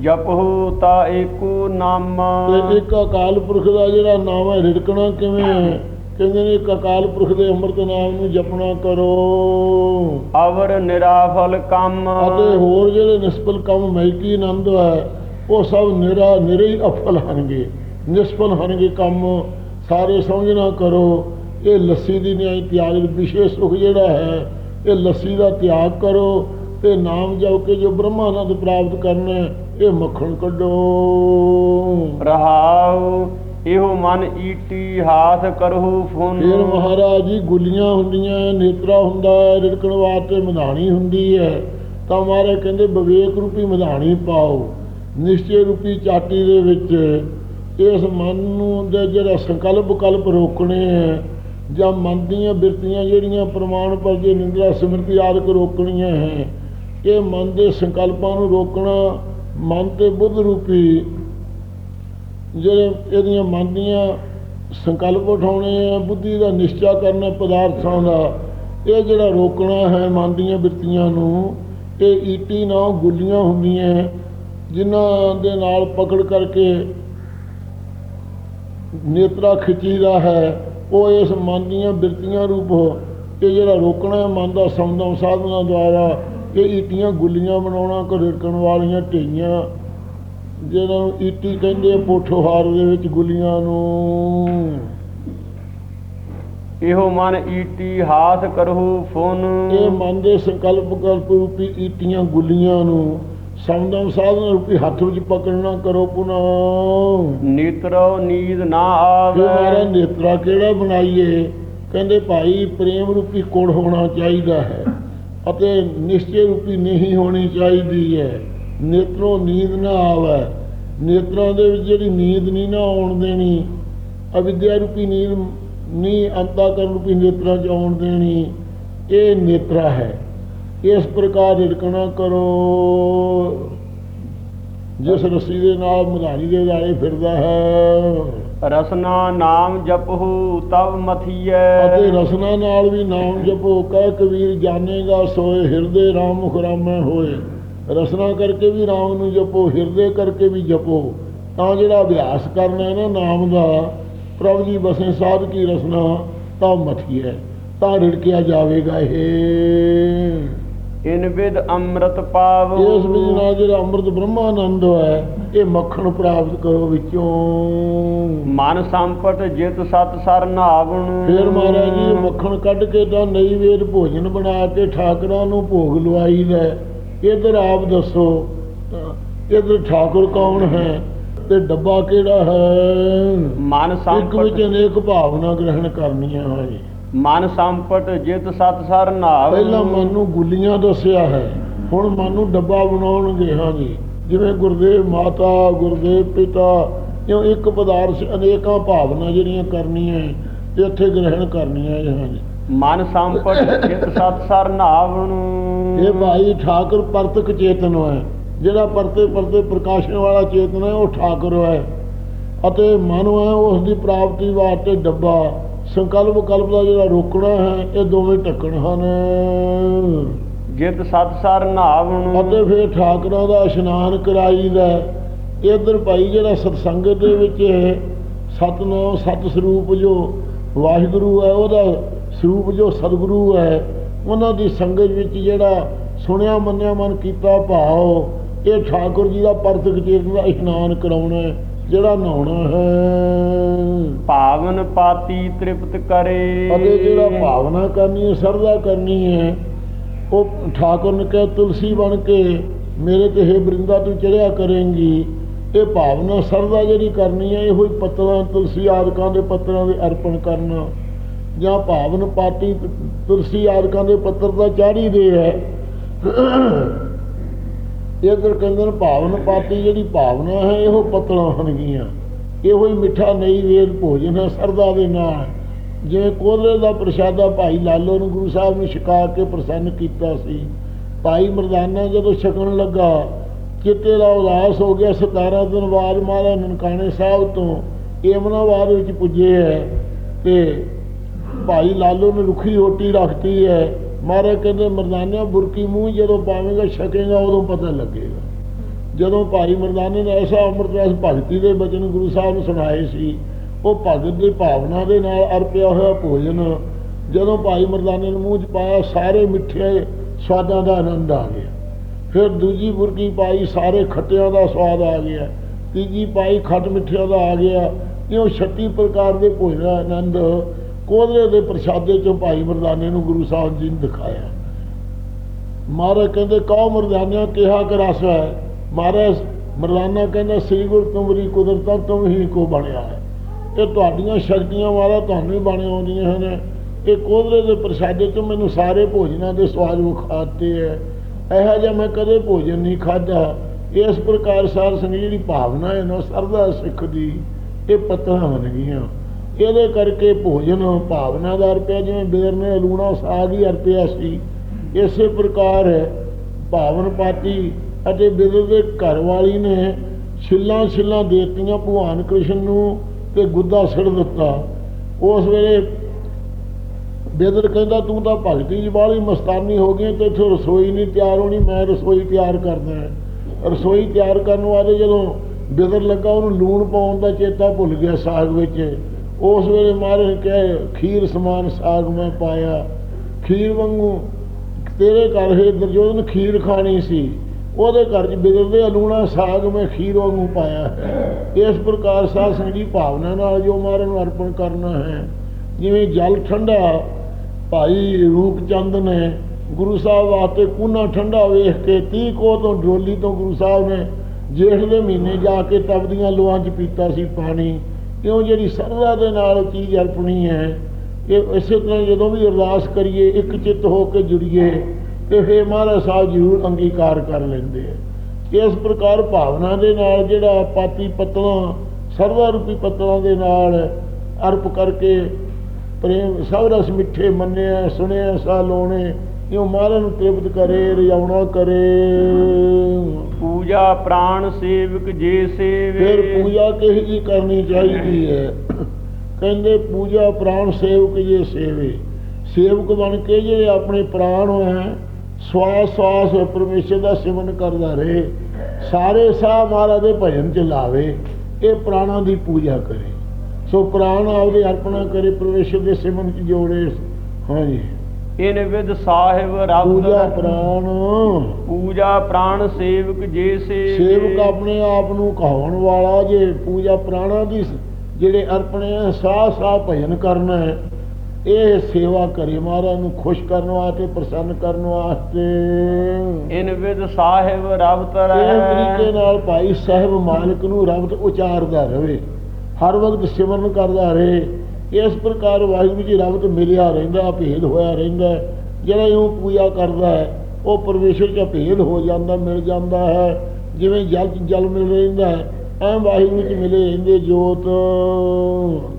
ਜਪਹੁ ਤਾ ਏਕੋ ਨਾਮ। ਤੇ ਇੱਕ ਅਕਾਲ ਪੁਰਖ ਦਾ ਜਿਹੜਾ ਨਾਮ ਹੈ ਰਿੜਕਣਾ ਕਿਵੇਂ ਹੈ? ਕਹਿੰਦੇ ਨੇ ਅਕਾਲ ਪੁਰਖ ਦੇ ਅੰਮ੍ਰਿਤ ਨਾਮ ਨੂੰ ਜਪਣਾ ਕਰੋ। ਅਵਰ ਨਿਰਾਫਲ ਕੰਮ। ਅਤੇ ਹੋਰ ਜਿਹੜੇ ਨਿਸਪਲ ਕੰਮ ਮਹਿਕੀ ਆਨੰਦ ਹੈ ਉਹ ਸਭ ਨਿਰਾ ਨਿਰੇ ਹੀ ਅਫਲ ਹਨਗੇ। ਨਿਸਪਲ ਹਨਗੇ ਕੰਮ। ਸਾਰੇ ਸਮਝਣਾ ਕਰੋ ਇਹ ਲੱਸੀ ਦੀ ਨਿਆਈ ਤਿਆਗ ਵਿਸ਼ੇਸ਼ ਸੁਖ ਜਿਹੜਾ ਹੈ ਇਹ ਲੱਸੀ ਦਾ ਤਿਆਗ ਕਰੋ ਤੇ ਨਾਮ ਜਪ ਕੇ ਜੋ ਬ੍ਰਹਮਾਨੰਦ ਪ੍ਰਾਪਤ ਕਰਨਾ ਇਹ ਮੱਖਣ ਕੱਢੋ। ਰਹਾਉ ਇਹੋ ਮਨ ਈਟੀ ਹਾਥ ਕਰਹੁ ਫੁਨ। ਫਿਰ ਮਹਾਰਾਜ ਜੀ ਗੁੱਲੀਆਂ ਹੁੰਦੀਆਂ, ਨੇਤਰਾ ਹੁੰਦਾ ਹੈ, ਰਿੜਕਣ ਵਾਸਤੇ ਮਧਾਣੀ ਹੁੰਦੀ ਹੈ। ਤਾਂ ਮਹਾਰਾਜ ਕਹਿੰਦੇ, ਵਿਵੇਕ ਰੂਪੀ ਮਧਾਣੀ ਪਾਓ, ਨਿਸ਼ਚੈ ਰੂਪੀ ਚਾਟੀ ਦੇ ਵਿੱਚ। ਇਸ ਮਨ ਨੂੰ ਦੇ ਜਿਹੜਾ ਸੰਕਲਪ ਕਲਪ ਰੋਕਣੇ ਹੈ, ਜਾਂ ਮਨ ਦੀਆਂ ਬਿਰਤੀਆਂ ਜਿਹੜੀਆਂ ਪ੍ਰਮਾਣ ਪਰ ਜੇ ਨਿੰਦਰਾ ਸਿਮਰਤੀ ਆਦਿਕ ਰੋਕਣੀਆਂ ਹੈ, ਇਹ ਮਨ ਦੇ ਸੰਕਲਪਾਂ ਨੂੰ ਰੋਕਣਾ ਮਨ ਤੇ ਬੁੱਧ ਰੂਪੀ ਜਿਹੜੇ ਇਹਦੀਆਂ ਮਨ ਦੀਆਂ ਸੰਕਲਪ ਉਠਾਉਣੇ ਆ, ਬੁੱਧੀ ਦਾ ਨਿਸ਼ਚਾ ਕਰਨਾ, ਪਦਾਰਥਾਂ ਦਾ ਇਹ ਜਿਹੜਾ ਰੋਕਣਾ ਹੈ ਮਨ ਦੀਆਂ ਬਿਰਤੀਆਂ ਨੂੰ, ਇਹ ਈਟੀ ਨਾਲ ਗੁੱਲੀਆਂ ਹੁੰਦੀਆਂ ਜਿਨ੍ਹਾਂ ਦੇ ਨਾਲ ਪਕੜ ਕਰਕੇ ਨੇਤਰਾ ਖਿੱਚੀਦਾ ਹੈ, ਉਹ ਇਸ ਮਨ ਦੀਆਂ ਬਿਰਤੀਆਂ ਰੂਪ ਇਹ ਜਿਹੜਾ ਰੋਕਣਾ ਹੈ ਮਨ ਦਾ ਸਮਦਮ ਸਾਧਨਾ ਦੁਆਰਾ, ਇਹ ਈਟੀਆਂ ਗੁੱਲੀਆਂ ਬਣਾਉਣਾ ਘੜਕਣ ਵਾਲੀਆਂ ਢੇਈਆਂ ਜਿਹਨਾਂ ਨੂੰ ਈਟੀ ਕਹਿੰਦੇ ਪੋਠੋਹਾਰ ਦੇ ਵਿੱਚ ਗੁੱਲੀਆਂ ਨੂੰ। ਇਹੋ ਮਨ ਈਟੀ ਹਾਥ ਕਰਹੁ ਫੁਨ। ਇਹ ਮਨ ਦੇ ਸੰਕਲਪ ਕਲਪ ਰੂਪੀ ਈਟੀਆਂ ਗੁੱਲੀਆਂ ਨੂੰ। ਸਮਦਮ ਸਾਧਨ ਰੂਪੀ ਹੱਥ ਵਿੱਚ ਪਕੜਨਾ ਕਰੋ ਪੁਨਾ। ਨੀਤਰੋ ਨੀਂਦ ਨਾ ਫਿਰ ਮਾਰਾ ਆਵੇ ਨੇਤਰਾ ਕਿਹੜਾ ਬਣਾਈਏ? ਕਹਿੰਦੇ ਭਾਈ ਪ੍ਰੇਮ ਰੂਪੀ ਕੋੜ ਹੋਣਾ ਚਾਹੀਦਾ ਹੈ ਅਤੇ ਨਿਸ਼ਚੈ ਰੂਪੀ ਨਹੀਂ ਹੋਣੀ ਚਾਹੀਦੀ ਹੈ। ਨੇਤਰੋਂ ਨੀਂਦ ਨਾ ਆਵੇ। ਨੇਤਰਾਂ ਦੇ ਵਿੱਚ ਜਿਹੜੀ ਨੀਂਦ ਨਹੀਂ ਨਾ ਆਉਣ ਦੇਣੀ ਅਵਿਦਿਆ ਰੂਪੀ ਨੀਂਦ ਨਹੀਂ ਅੰਤਾ ਕਰਨ ਰੂਪੀ ਨੇਤਰਾਂ 'ਚ ਆਉਣ ਦੇਣੀ ਇਹ ਨੇਤਰਾ ਹੈ। ਇਸ ਪ੍ਰਕਾਰ ਰਿੜਕਣਾ ਕਰੋ। ਜਿਸ ਰੱਸੀ ਦੇ ਨਾਲ ਮਧਾਣੀ ਦੇ ਲਾਲੇ ਫਿਰਦਾ ਹੈ। ਰਸਨਾ ਨਾਮ ਜਪਹੁ ਤਵ ਮਥੀਐ। ਅਤੇ ਰਸਨਾ ਨਾਲ ਵੀ ਨਾਮ ਜਪੋ। ਕਹਿ ਕਬੀਰ ਜਾਣੇਗਾ ਸੋਏ ਹਿਰਦੇ ਰਾਮ ਮੁਖ ਰਾਮੈ ਹੋਏ। ਰਸਨਾ ਕਰਕੇ ਵੀ ਰਾਮ ਨੂੰ ਜਪੋ ਹਿਰਦੇ ਕਰਕੇ ਵੀ ਜਪੋ ਤਾਂ ਜਿਹੜਾ ਅਭਿਆਸ ਕਰਨਾ ਹੈ ਨਾ ਨਾਮ ਦਾ ਪ੍ਰਭੂ ਜੀ ਬਸੇ ਸਾਧ ਕੀ ਰਸਨਾ ਤਾਂ ਮਥੀ ਹੈ ਤਾਂ ਰਿੜਕਿਆ ਜਾਵੇਗਾ ਇਹ। ਇਨ ਵਿਦ ਅੰਮ੍ਰਿਤ ਪਾਵਹੁ ਇਸ ਵਿੱਚ ਨਾਲ ਜਿਹੜਾ ਅੰਮ੍ਰਿਤ ਬ੍ਰਹਮਾਨੰਦ ਹੈ ਇਹ ਮੱਖਣ ਪ੍ਰਾਪਤ ਕਰੋ ਵਿੱਚੋਂ। ਮਨ ਸੰਪਟ ਜਿਤ ਸਤ ਸਰ ਨਾਵਣ ਫਿਰ ਮਹਾਰਾਜ ਜੀ ਮੱਖਣ ਕੱਢ ਕੇ ਤਾਂ ਨਈ ਵੇਦ ਭੋਜਨ ਬਣਾ ਕੇ ਠਾਕਰਾਂ ਨੂੰ ਭੋਗ ਲਵਾਈਦਾ ਇਧਰ ਆਪ ਦੱਸੋ ਇਧਰ ਠਾਕੁਰ ਕੌਣ ਹੈ ਤੇ ਡੱਬਾ ਕਿਹੜਾ ਹੈ? ਮਨ ਇੱਕ ਵਿੱਚ ਸੰਪਟ ਅਨੇਕ ਭਾਵਨਾ ਗ੍ਰਹਿਣ ਕਰਨੀਆਂ ਹੈ। ਮਨ ਸੰਪਟ ਜਿਤ ਸਤ ਸਰ ਨਾਵ। ਪਹਿਲਾਂ ਮਨ ਨੂੰ ਗੁੱਲੀਆਂ ਦੱਸਿਆ ਹੈ ਹੁਣ ਮਨ ਨੂੰ ਡੱਬਾ ਬਣਾਉਣਗੇ ਹਾਂ ਜੀ ਜਿਵੇਂ ਗੁਰਦੇਵ ਮਾਤਾ ਗੁਰਦੇਵ ਪਿਤਾ ਇਉਂ ਇੱਕ ਪਦਾਰਥ ਅਨੇਕਾਂ ਭਾਵਨਾ ਜਿਹੜੀਆਂ ਕਰਨੀਆਂ ਇੱਥੇ ਗ੍ਰਹਿਣ ਕਰਨੀਆਂ ਹੈ ਹਾਂ ਜੀ ਮਨ ਸੰਪਟ ਜਿਤ ਸਤ ਸਰ ਨਾਵਣ ਇਹ ਭਾਈ ਠਾਕੁਰ ਪਰਤਕ ਚੇਤਨ ਹੈ। ਜਿਹੜਾ ਪਰਤੇ ਪਰਤੇ ਪ੍ਰਕਾਸ਼ਨ ਵਾਲਾ ਚੇਤਨ ਹੈ ਉਹ ਠਾਕੁਰ ਹੈ। ਅਤੇ ਮਨ ਹੈ ਉਸ ਦੀ ਪ੍ਰਾਪਤੀ ਵਾਸਤੇ ਡੱਬਾ। ਸੰਕਲਪ ਕਲਪ ਦਾ ਜਿਹੜਾ ਰੋਕਣਾ ਹੈ ਇਹ ਦੋਵੇਂ ਢੱਕਣ ਹਨ। ਜਿਤ ਸਤ ਸਰ ਨਾਵਣ ਅਤੇ ਫਿਰ ਠਾਕੁਰਾਂ ਦਾ ਇਸ਼ਨਾਨ ਕਰਾਈਦਾ ਇਧਰ ਭਾਈ ਜਿਹੜਾ ਸਤਸੰਗਤ ਦੇ ਵਿੱਚ ਸਤਨਾਮ ਸਤ ਸਰੂਪ ਜੋ ਵਾਹਿਗੁਰੂ ਹੈ ਉਹਦਾ ਸਰੂਪ ਜੋ ਸਤਿਗੁਰੂ ਹੈ ਉਹਨਾਂ ਦੀ ਸੰਗਤ ਵਿੱਚ ਜਿਹੜਾ ਸੁਣਿਆ ਮੰਨਿਆ ਮਨ ਕੀਤਾ ਭਾਵ ਇਹ ਠਾਕੁਰ ਜੀ ਦਾ ਪਰਤਕ ਚੇਤਨ ਦਾ ਇਸ਼ਨਾਨ ਕਰਾਉਣਾ ਜਿਹੜਾ ਨਹਾਉਣਾ ਹੈ। ਭਾਵਨ ਪਾਤੀ ਤ੍ਰਿਪਤ ਕਰੇ। ਅਤੇ ਜਿਹੜਾ ਭਾਵਨਾ ਕਰਨੀ ਹੈ ਸਰਦਾ ਕਰਨੀ ਹੈ ਉਹ ਠਾਕੁਰ ਨੇ ਕਿਹਾ ਤੁਲਸੀ ਬਣ ਕੇ ਮੇਰੇ ਤੇ ਹੈ ਬ੍ਰਿੰਦਾ ਤੂੰ ਚੜਿਆ ਕਰੇਂਗੀ। ਇਹ ਭਾਵਨਾ ਸਰਦਾ ਜਿਹੜੀ ਕਰਨੀ ਹੈ ਇਹੋ ਹੀ ਪੱਤਰਾਂ ਤੁਲਸੀ ਆਦਿਕਾਂ ਦੇ ਪੱਤਰਾਂ ਦੇ ਅਰਪਣ ਕਰਨਾ। ਜਾਂ ਭਾਵਨ ਪਾਤੀ ਤੁਲਸੀ ਆਦਿਕਾਂ ਦੇ ਪੱਤਰ ਦਾ ਚਾੜੀ ਦੇ ਹੈ। ਇਧਰ ਕਹਿੰਦੇ ਨੇ ਭਾਵਨ ਪਾਤੀ ਜਿਹੜੀ ਭਾਵਨਾ ਹੈ, ਇਹੋ ਪੱਤਲਾਂ ਹਨਗੀਆਂ ਇਹੋ ਹੀ ਮਿੱਠਾ ਨਹੀਂ ਵੇਦ ਭੋਜਨ ਹੈ, ਸਰਦਾ ਦੇ ਨਾਲ ਜਿਵੇਂ ਕੋਲੇ ਦਾ ਪ੍ਰਸ਼ਾਦਾ ਭਾਈ ਲਾਲੋ ਨੂੰ ਗੁਰੂ ਸਾਹਿਬ ਨੇ ਛਕਾ ਕੇ ਪ੍ਰਸੰਨ ਕੀਤਾ ਸੀ। ਭਾਈ ਮਰਦਾਨਾ ਜਦੋਂ ਛਕਣ ਲੱਗਾ ਚਿੱਤੇ ਦਾ ਉਦਾਸ ਹੋ ਗਿਆ 17 ਦਿਨ ਬਾਅਦ ਮਹਾਰਾਜ ਨਨਕਾਣੇ ਸਾਹਿਬ ਤੋਂ ਏਮਨਾਬਾਦ ਵਿੱਚ ਪੁੱਜੇ ਹੈ ਤੇ ਭਾਈ ਲਾਲੋ ਨੇ ਰੁੱਖੀ ਰੋਟੀ ਰੱਖਤੀ ਹੈ। ਮਹਾਰਾਜ ਕਹਿੰਦੇ, ਮਰਦਾਨਿਆ ਬੁਰਕੀ ਮੂੰਹ ਜਦੋਂ ਪਾਵੇਂਗਾ, ਛਕੇਗਾ, ਉਦੋਂ ਪਤਾ ਲੱਗੇਗਾ। ਜਦੋਂ ਭਾਈ ਮਰਦਾਨੇ ਨੇ ਐਸਾ ਅੰਮ੍ਰਿਤ ਰਸ ਭਗਤੀ ਦੇ ਬਚਨ ਗੁਰੂ ਸਾਹਿਬ ਨੂੰ ਸੁਣਾਏ ਸੀ, ਉਹ ਭਗਤ ਦੀ ਭਾਵਨਾ ਦੇ ਨਾਲ ਅਰਪਿਆ ਹੋਇਆ ਭੋਜਨ, ਜਦੋਂ ਭਾਈ ਮਰਦਾਨੇ ਨੇ ਮੂੰਹ 'ਚ ਪਾਇਆ, ਸਾਰੇ ਮਿੱਠੇ ਸਵਾਦਾਂ ਦਾ ਆਨੰਦ ਆ ਗਿਆ। ਫਿਰ ਦੂਜੀ ਬੁਰਕੀ ਪਾਈ, ਸਾਰੇ ਖੱਟਿਆਂ ਦਾ ਸਵਾਦ ਆ ਗਿਆ। ਤੀਜੀ ਪਾਈ, ਖੱਟ ਮਿੱਠਿਆਂ ਦਾ ਆ ਗਿਆ। ਇਉਂ 36 ਪ੍ਰਕਾਰ ਦੇ ਭੋਜਨ ਦਾ ਆਨੰਦ ਕੋਦਰੇ ਦੇ ਪ੍ਰਸ਼ਾਦੇ ਚੋਂ ਭਾਈ ਮਰਦਾਨੇ ਨੂੰ ਗੁਰੂ ਸਾਹਿਬ ਜੀ ਨੇ ਦਿਖਾਇਆ। ਮਹਾਰਾਜ ਕਹਿੰਦੇ ਕਹੋ ਮਰਦਾਨਿਆਂ ਕਿਹਾ ਕਿ ਹੈ? ਮਹਾਰਾਜ ਮਰਦਾਨਾ ਕਹਿੰਦਾ, ਸ੍ਰੀ ਗੁਰੂ ਤੁਮਰੀ ਕੁਦਰਤਾਂ ਤੁਮ ਹੀ ਕੋ ਬਣਿਆ ਹੈ। ਇਹ ਤੁਹਾਡੀਆਂ ਸ਼ਕਤੀਆਂ ਵਾਲਾ ਤੁਹਾਨੂੰ ਹੀ ਬਣ ਆਉਂਦੀਆਂ ਹਨ। ਇਹ ਕੋਧਰੇ ਦੇ ਪ੍ਰਸ਼ਾਦੇ ਤੋਂ ਮੈਨੂੰ ਸਾਰੇ ਭੋਜਨਾਂ ਦੇ ਸਵਾਦ ਵਿਖਾਤੇ ਹੈ। ਇਹੋ ਜਿਹਾ ਮੈਂ ਕਦੇ ਭੋਜਨ ਨਹੀਂ ਖਾਧਾ। ਇਸ ਪ੍ਰਕਾਰ ਸਾਧ ਸੰਗਤ ਜਿਹੜੀ ਭਾਵਨਾ ਹੈ ਨਾ ਸਰਦਾ ਸਿੱਖ ਦੀ ਇਹ ਪੱਤਰਾਂ ਬਣ ਗਈਆਂ। ਇਹਦੇ ਕਰਕੇ ਭੋਜਨ ਭਾਵਨਾ ਦਾ ਅਰਪਿਆ ਜਿਵੇਂ ਬੇਰ ਨੇ ਲੂਣਾ ਸਾਗ ਹੀ ਅਰਪਿਆ ਸੀ। ਇਸੇ ਪ੍ਰਕਾਰ ਭਾਵਨ ਪਾਤੀ ਅਤੇ ਬਿਦਰ ਦੇ ਘਰ ਵਾਲੀ ਨੇ ਛਿੱਲਾਂ ਛਿੱਲਾਂ ਦੇਤੀਆਂ ਭਗਵਾਨ ਕ੍ਰਿਸ਼ਨ ਨੂੰ ਤੇ ਗੁੱਦਾ ਸਿੜ ਦਿੱਤਾ। ਉਸ ਵੇਲੇ ਬਿਦਰ ਕਹਿੰਦਾ, ਤੂੰ ਤਾਂ ਭਗਤੀ ਜੀ ਵਾਲੀ ਮਸਤਾਨੀ ਹੋ ਗਈ ਤੇ ਇੱਥੇ ਰਸੋਈ ਨਹੀਂ ਤਿਆਰ ਹੋਣੀ, ਮੈਂ ਰਸੋਈ ਤਿਆਰ ਕਰਦਾ ਹੈ ਰਸੋਈ ਤਿਆਰ ਕਰਨ ਵਾਲੇ ਜਦੋਂ ਬਿਦਰ ਲੱਗਾ, ਉਹਨੂੰ ਲੂਣ ਪਾਉਣ ਦਾ ਚੇਤਾ ਭੁੱਲ ਗਿਆ ਸਾਗ ਵਿੱਚ। ਉਸ ਵੇਲੇ ਮਾਰੇ ਕਹੇ, ਖੀਰ ਸਮਾਨ ਸਾਗ ਮੈਂ ਪਾਇਆ। ਖੀਰ ਵਾਂਗੂ ਤੇਰੇ ਘਰ ਹੈ ਦੁਰਯੋਧਨ ਖੀਰ ਖਾਣੀ ਸੀ। ਉਹਦੇ ਘਰ 'ਚ ਬਿਗੜਦੇ ਅਲੂਣਾ ਸਾਗ ਮੈਂ ਖੀਰ ਵਾਂਗੂ ਪਾਇਆ ਹੈ। ਇਸ ਪ੍ਰਕਾਰ ਸਾਧ ਸੰਗਤ ਦੀ ਭਾਵਨਾ ਨਾਲ ਜੋ ਮਾਰਨ ਨੂੰ ਅਰਪਣ ਕਰਨਾ ਹੈ। ਜਿਵੇਂ ਜਲ ਠੰਡਾ ਭਾਈ ਰੂਪ ਚੰਦ ਨੇ ਗੁਰੂ ਸਾਹਿਬ ਵਾਸਤੇ ਕੂਨਾ ਠੰਡਾ ਵੇਖ ਕੇ 30 ਕੋ ਤੋਂ ਡੋਲੀ ਤੋਂ ਗੁਰੂ ਸਾਹਿਬ ਨੇ ਜੇਠ ਦੇ ਮਹੀਨੇ ਜਾ ਕੇ ਤਪਦੀਆਂ ਲੋਹਾਂ 'ਚ ਪੀਤਾ ਸੀ ਪਾਣੀ। ਕਿਉਂ ਜਿਹੜੀ ਸਰਦਾ ਦੇ ਨਾਲ ਚੀਜ਼ ਅਰਪਣੀ ਹੈ ਕਿ ਇਸੇ ਤਰ੍ਹਾਂ ਜਦੋਂ ਵੀ ਅਰਦਾਸ ਕਰੀਏ, ਇੱਕ ਚਿੱਤ ਹੋ ਕੇ ਜੁੜੀਏ, ਤੇ ਫਿਰ ਮਹਾਰਾਜ ਸਾਹਿਬ ਜ਼ਰੂਰ ਅੰਗੀਕਾਰ ਕਰ ਲੈਂਦੇ ਆ। ਇਸ ਪ੍ਰਕਾਰ ਭਾਵਨਾ ਦੇ ਨਾਲ ਜਿਹੜਾ ਪਾਪੀ ਪਤਲਾ ਸਰਵਾ ਰੂਪੀ ਪਤਲਾਂ ਦੇ ਨਾਲ ਅਰਪ ਕਰਕੇ ਪ੍ਰੇਮ, ਸਭ ਰਸ ਮਿੱਠੇ ਮੰਨਿਆ, ਸੁਣਿਆ ਸਾ ਲੋਣੇ ਇਉਂ ਮਹਾਰਾਜ ਨੂੰ ਤ੍ਰਿਪਤ ਕਰੇ ਰਜਾਉਣਾ ਕਰੇ। ਪੂਜਾ ਪ੍ਰਾਣ ਸੇਵਕ ਜੇ ਸੇਵੇ। ਫਿਰ ਪੂਜਾ ਕਿਹੋ ਜੀ ਕਰਨੀ ਚਾਹੀਦੀ ਹੈ? ਕਹਿੰਦੇ ਪੂਜਾ ਪ੍ਰਾਣ ਸੇਵਕ ਜੇ ਸੇਵੇ। ਸੇਵਕ ਬਣ ਕੇ ਜਿਹੜੇ ਆਪਣੇ ਪ੍ਰਾਣ ਹੈ ਸਵਾਸ ਸਵਾਸ ਪਰਮੇਸ਼ਰ ਦਾ ਸਿਮਰਨ ਕਰਦਾ ਰਹੇ। ਸਾਰੇ ਸਾਹ ਮਹਾਰਾਜ ਦੇ ਭਜਨ ਚ ਲਾਵੇ ਇਹ ਪ੍ਰਾਣਾਂ ਦੀ ਪੂਜਾ ਕਰੇ। ਸੋ ਪ੍ਰਾਣ ਆਪਦੇ ਅਰਪਣਾ ਕਰੇ ਪਰਮੇਸ਼ਰ ਦੇ ਸਿਮਰਨ ਚ ਜੋੜੇ। ਹਾਂਜੀ। ਇਨ ਵਿਦ ਸਾਹਿਬ ਰਬ ਪੂਜਾ ਪ੍ਰਾਣ। ਪੂਜਾ ਪ੍ਰਾਣ ਸੇਵਕ ਜੇ ਸੇਵੇ ਸੇਵਕ ਆਪਣੇ ਆਪ ਨੂੰ ਕਹਾਉਣ ਵਾਲਾ ਜੇ ਪੂਜਾ ਪ੍ਰਾਣਾ ਦੀ ਜਿਹੜੇ ਅਰਪਣੇ ਸਾਹ ਸਾਹ ਭਜਨ ਕਰਨਾ ਹੈ ਇਹ ਸੇਵਾ ਕਰੇ ਮਹਾਰਾਜ ਨੂੰ ਖੁਸ਼ ਕਰਨ ਵਾਸਤੇ ਪ੍ਰਸੰਨ ਕਰਨ ਵਾਸਤੇ। ਇਨ ਵਿਦ ਸਾਹਿਬ ਰਬ ਇਸ ਤਰੀਕੇ ਤਰੈ ਨਾਲ ਭਾਈ ਸਾਹਿਬ ਮਾਲਕ ਨੂੰ ਰਬਤ ਉਚਾਰਦਾ ਰਵੇ ਹਰ ਵਕਤ ਸਿਮਰਨ ਕਰਦਾ ਰਹੇ। ਇਸ ਪ੍ਰਕਾਰ ਵਾਹਿਗੁਰੂ ਜੀ ਰਬਤ ਮਿਲਿਆ ਰਹਿੰਦਾ ਭੇਦ ਹੋਇਆ ਰਹਿੰਦਾ। ਜਿਹੜਾ ਇਹਨੂੰ ਪੂਜਾ ਕਰਦਾ ਹੈ ਉਹ ਪਰਮੇਸ਼ਰ ਚ ਭੇਦ ਹੋ ਜਾਂਦਾ ਮਿਲ ਜਾਂਦਾ ਹੈ। ਜਿਵੇਂ ਜਲ ਚ ਜਲ ਮਿਲ ਰਹਿੰਦਾ ਹੈ ਐਂ ਵਾਹਿਗੁਰੂ ਚ ਮਿਲੇ ਰਹਿੰਦੇ ਜੋਤ।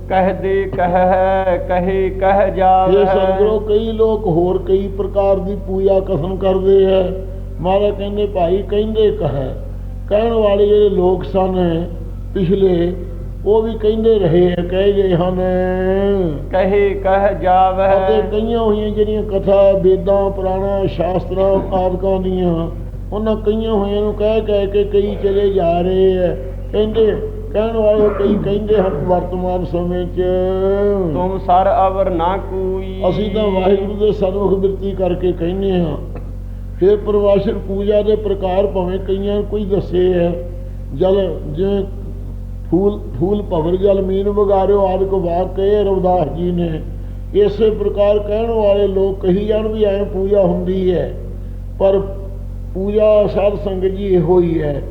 ਕਹਦੇ ਕਹਿ ਕਹੇ ਕਹਿ ਜਾਵੇ ਇਹ ਸਤਿਗੁਰੂ ਕਈ ਲੋਕ ਹੋਰ ਕਈ ਪ੍ਰਕਾਰ ਦੀ ਪੂਜਾ ਕਥਨ ਕਰਦੇ ਹੈ। ਮਹਾਰਾਜ ਕਹਿੰਦੇ ਭਾਈ ਕਹਿੰਦੇ ਕਹੈ ਕਹਿਣ ਵਾਲੇ ਜਿਹੜੇ ਲੋਕ ਸਨ ਪਿਛਲੇ ਉਹ ਵੀ ਕਹਿੰਦੇ ਰਹੇ ਕਹਿ ਗਏ ਹਨ। ਕਹੇ ਕਹਿ ਜਾਵੇ ਅਤੇ ਕਈਆਂ ਹੋਈਆਂ ਜਿਹੜੀਆਂ ਕਥਾ ਵੇਦਾਂ ਪੁਰਾਣਾ ਸ਼ਾਸਤਰਾਂ ਆਦਿਕਾਂ ਦੀਆਂ ਉਹਨਾਂ ਕਈਆਂ ਹੋਈਆਂ ਨੂੰ ਕਹਿ ਕਹਿ ਕੇ ਕਈ ਚਲੇ ਜਾ ਰਹੇ ਹੈ ਕਹਿੰਦੇ ਕਹਿਣ ਵਾਲੇ ਕਈ ਕਹਿੰਦੇ ਹਨ ਵਰਤਮਾਨ ਸਮੇਂ 'ਚ। ਤੁਮ ਸਰ ਅਵਰ ਨਾ ਕੋਈ। ਅਸੀਂ ਤਾਂ ਵਾਹਿਗੁਰੂ ਦੇ ਸਨਮੁਖ ਬਿਰਤੀ ਕਰਕੇ ਕਹਿੰਦੇ ਹਾਂ। ਫਿਰ ਪ੍ਰਵਾਸ਼ਰ ਪੂਜਾ ਦੇ ਪ੍ਰਕਾਰ ਭਾਵੇਂ ਕਈਆਂ ਕੋਈ ਦੱਸੇ ਹੈ ਜਲ ਜਿਵੇਂ ਫੂਲ ਫੂਲ ਭਵਰ ਜਲ ਮੀਨ ਵਗਾਰਿਓ ਆਦਿਕ ਵਾਕ ਕਹੇ ਰਵਦਾਸ ਜੀ ਨੇ। ਇਸੇ ਪ੍ਰਕਾਰ ਕਹਿਣ ਵਾਲੇ ਲੋਕ ਕਹੀ ਜਾਣ ਵੀ ਐਂ ਪੂਜਾ ਹੁੰਦੀ ਹੈ, ਪਰ ਪੂਜਾ ਸਾਧ ਸੰਗਤ ਜੀ ਇਹੋ ਹੀ ਹੈ।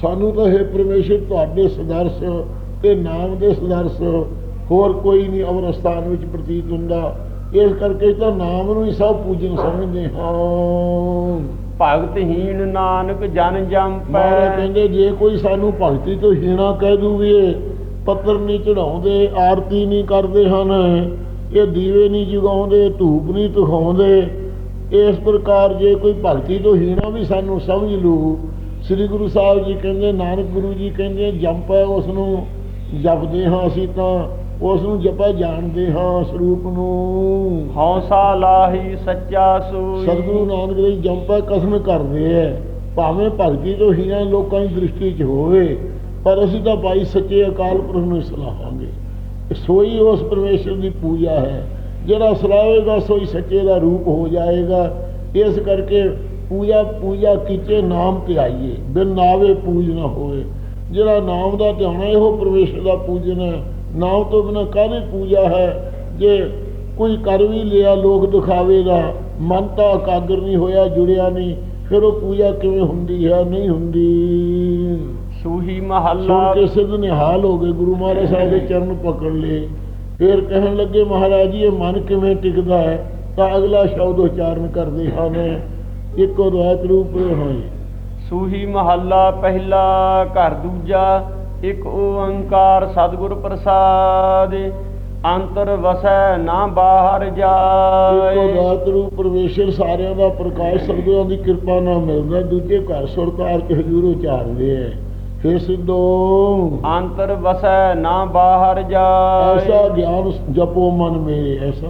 ਸਾਨੂੰ ਤਾਂ ਇਹ ਪਰਮੇਸ਼ਰ ਤੁਹਾਡੇ ਸਦਰਸ ਤੇ ਨਾਮ ਦੇ ਸਦਰਸ ਹੋਰ ਕੋਈ ਨਹੀਂ ਅਮਰ ਸਥਾਨ ਵਿੱਚ ਪ੍ਰਤੀਤ ਹੁੰਦਾ। ਇਸ ਕਰਕੇ ਤਾਂ ਨਾਮ ਨੂੰ ਹੀ ਸਭ ਪੂਜਨ ਸਮਝਦੇ ਹਾਂ। ਭਗਤਹੀਨ ਨਾਨਕ ਜਨ ਜੰਪੈ। ਮਹਾਰਾਜ ਕਹਿੰਦੇ, ਜੇ ਕੋਈ ਸਾਨੂੰ ਭਗਤੀ ਤੋਂ ਹੀਣਾ ਕਹਿ ਦੂਵੇ, ਪੱਤਰ ਨਹੀਂ ਚੜਾਉਂਦੇ ਆਰਤੀ ਨਹੀਂ ਕਰਦੇ ਹਨ, ਇਹ ਦੀਵੇ ਨਹੀਂ ਜਗਾਉਂਦੇ, ਧੂਪ ਨਹੀਂ ਦਿਖਾਉਂਦੇ ਇਸ ਪ੍ਰਕਾਰ ਜੇ ਕੋਈ ਭਗਤੀ ਤੋਂ ਹੀਣਾ ਵੀ ਸਾਨੂੰ ਸਮਝ ਲੂ, ਸ੍ਰੀ ਗੁਰੂ ਸਾਹਿਬ ਜੀ ਕਹਿੰਦੇ, ਨਾਨਕ ਗੁਰੂ ਜੀ ਕਹਿੰਦੇ, ਜੰਪੈ ਉਸ ਨੂੰ ਜਪਦੇ ਹਾਂ ਅਸੀਂ ਤਾਂ। ਉਸ ਨੂੰ ਜਪੈ ਜਾਣਦੇ ਹਾਂ ਸਰੂਪ ਨੂੰ। ਹੌਸਾ ਲਾਹੀ ਸੱਚਾ ਸੋਈ। ਸਤਿਗੁਰੂ ਨਾਨਕ ਦੇਵ ਜੰਪਾ ਕਸਮ ਕਰਦੇ ਐ। ਭਾਵੇਂ ਭਗਤੀ ਤੋਂ ਹੀਣਾ ਲੋਕਾਂ ਦੀ ਦ੍ਰਿਸ਼ਟੀ 'ਚ ਹੋਵੇ ਪਰ ਅਸੀਂ ਤਾਂ ਭਾਈ ਸੱਚੇ ਅਕਾਲ ਪੁਰਖ ਨੂੰ ਸਲਾਹਾਂਗੇ। ਸੋਈ ਉਸ ਪਰਮੇਸ਼ਰ ਦੀ ਪੂਜਾ ਹੈ ਜਿਹੜਾ ਸਲਾਹੇਗਾ ਸੋਈ ਸੱਚੇ ਦਾ ਰੂਪ ਹੋ ਜਾਏਗਾ। ਇਸ ਕਰਕੇ ਪੂਜਾ ਪੂਜਾ ਕੀਤੇ ਨਾਮ ਤੇ ਆਈਏ ਬਿਨ ਨਾਵੇ ਪੂਜ ਨਾ ਹੋਵੇ। ਜਿਹੜਾ ਨਾਮ ਦਾ ਧਿਆਣਾ ਇਹੋ ਪਰਮੇਸ਼ਰ ਦਾ ਪੂਜਨ ਹੈ। ਨਾਮ ਤੋਂ ਬਿਨਾਂ ਕਾਹਦੀ ਪੂਜਾ ਹੈ? ਜੇ ਕੋਈ ਕਰ ਵੀ ਲਿਆ ਲੋਕ ਦਿਖਾਵੇਗਾ। ਮਨ ਤਾਂ ਇਕਾਗਰ ਨਹੀਂ ਹੋਇਆ ਜੁੜਿਆ ਨਹੀਂ। ਫਿਰ ਉਹ ਪੂਜਾ ਕਿਵੇਂ ਹੁੰਦੀ ਹੈ? ਨਹੀਂ ਹੁੰਦੀ। ਸੂਹੀ ਮਹੱਲਾ ਕੇ ਸਿੱਧ ਨਿਹਾਲ ਹੋ ਗਏ ਗੁਰੂ ਮਹਾਰਾਜ ਸਾਹਿਬ ਦੇ ਚਰਨ ਪਕੜ ਲਏ। ਫਿਰ ਕਹਿਣ ਲੱਗੇ ਮਹਾਰਾਜ ਜੀ ਇਹ ਮਨ ਕਿਵੇਂ ਟਿਕਦਾ ਹੈ? ਤਾਂ ਅਗਲਾ ਸ਼ਬਦ ਉਚਾਰਨ ਕਰਦੇ ਹਨ ਇੱਕ ਅਦਵੈਤ ਰੂਪ ਹੋਏ। ਸੂਹੀ ਮਹੱਲਾ ਪਹਿਲਾ ਘਰ ਦੂਜਾ ਇੱਕ ਓੰਕਾਰ ਸਤਿਗੁਰ ਪ੍ਰਸਾਦ ਅੰਤਰ ਵਸੈ ਨਾ ਬਾਹਰ ਇੱਕੋ ਜਾਏ ਦਾਤ ਰੂਪ ਪਰਮੇਸ਼ਰ ਸਾਰਿਆਂ ਦਾ ਪ੍ਰਕਾਸ਼ ਸਤਿਗੁਰਾਂ ਦੀ ਕਿਰਪਾ ਨਾਲ ਮਿਲਦਾ ਦੂਜੇ ਘਰ ਸੁਰਤਾਰ ਚ ਹਜੂਰ ਉਚਾਰਦੇ ਐ। ਫਿਰ ਸਿੱਧੋ। ਅੰਤਰ ਵਸੈ ਨਾ ਬਾਹਰ ਜਾਏ। ਐਸਾ ਗਿਆਨ ਜਪੋ ਮਨ ਮੇਰੇ ਐਸਾ।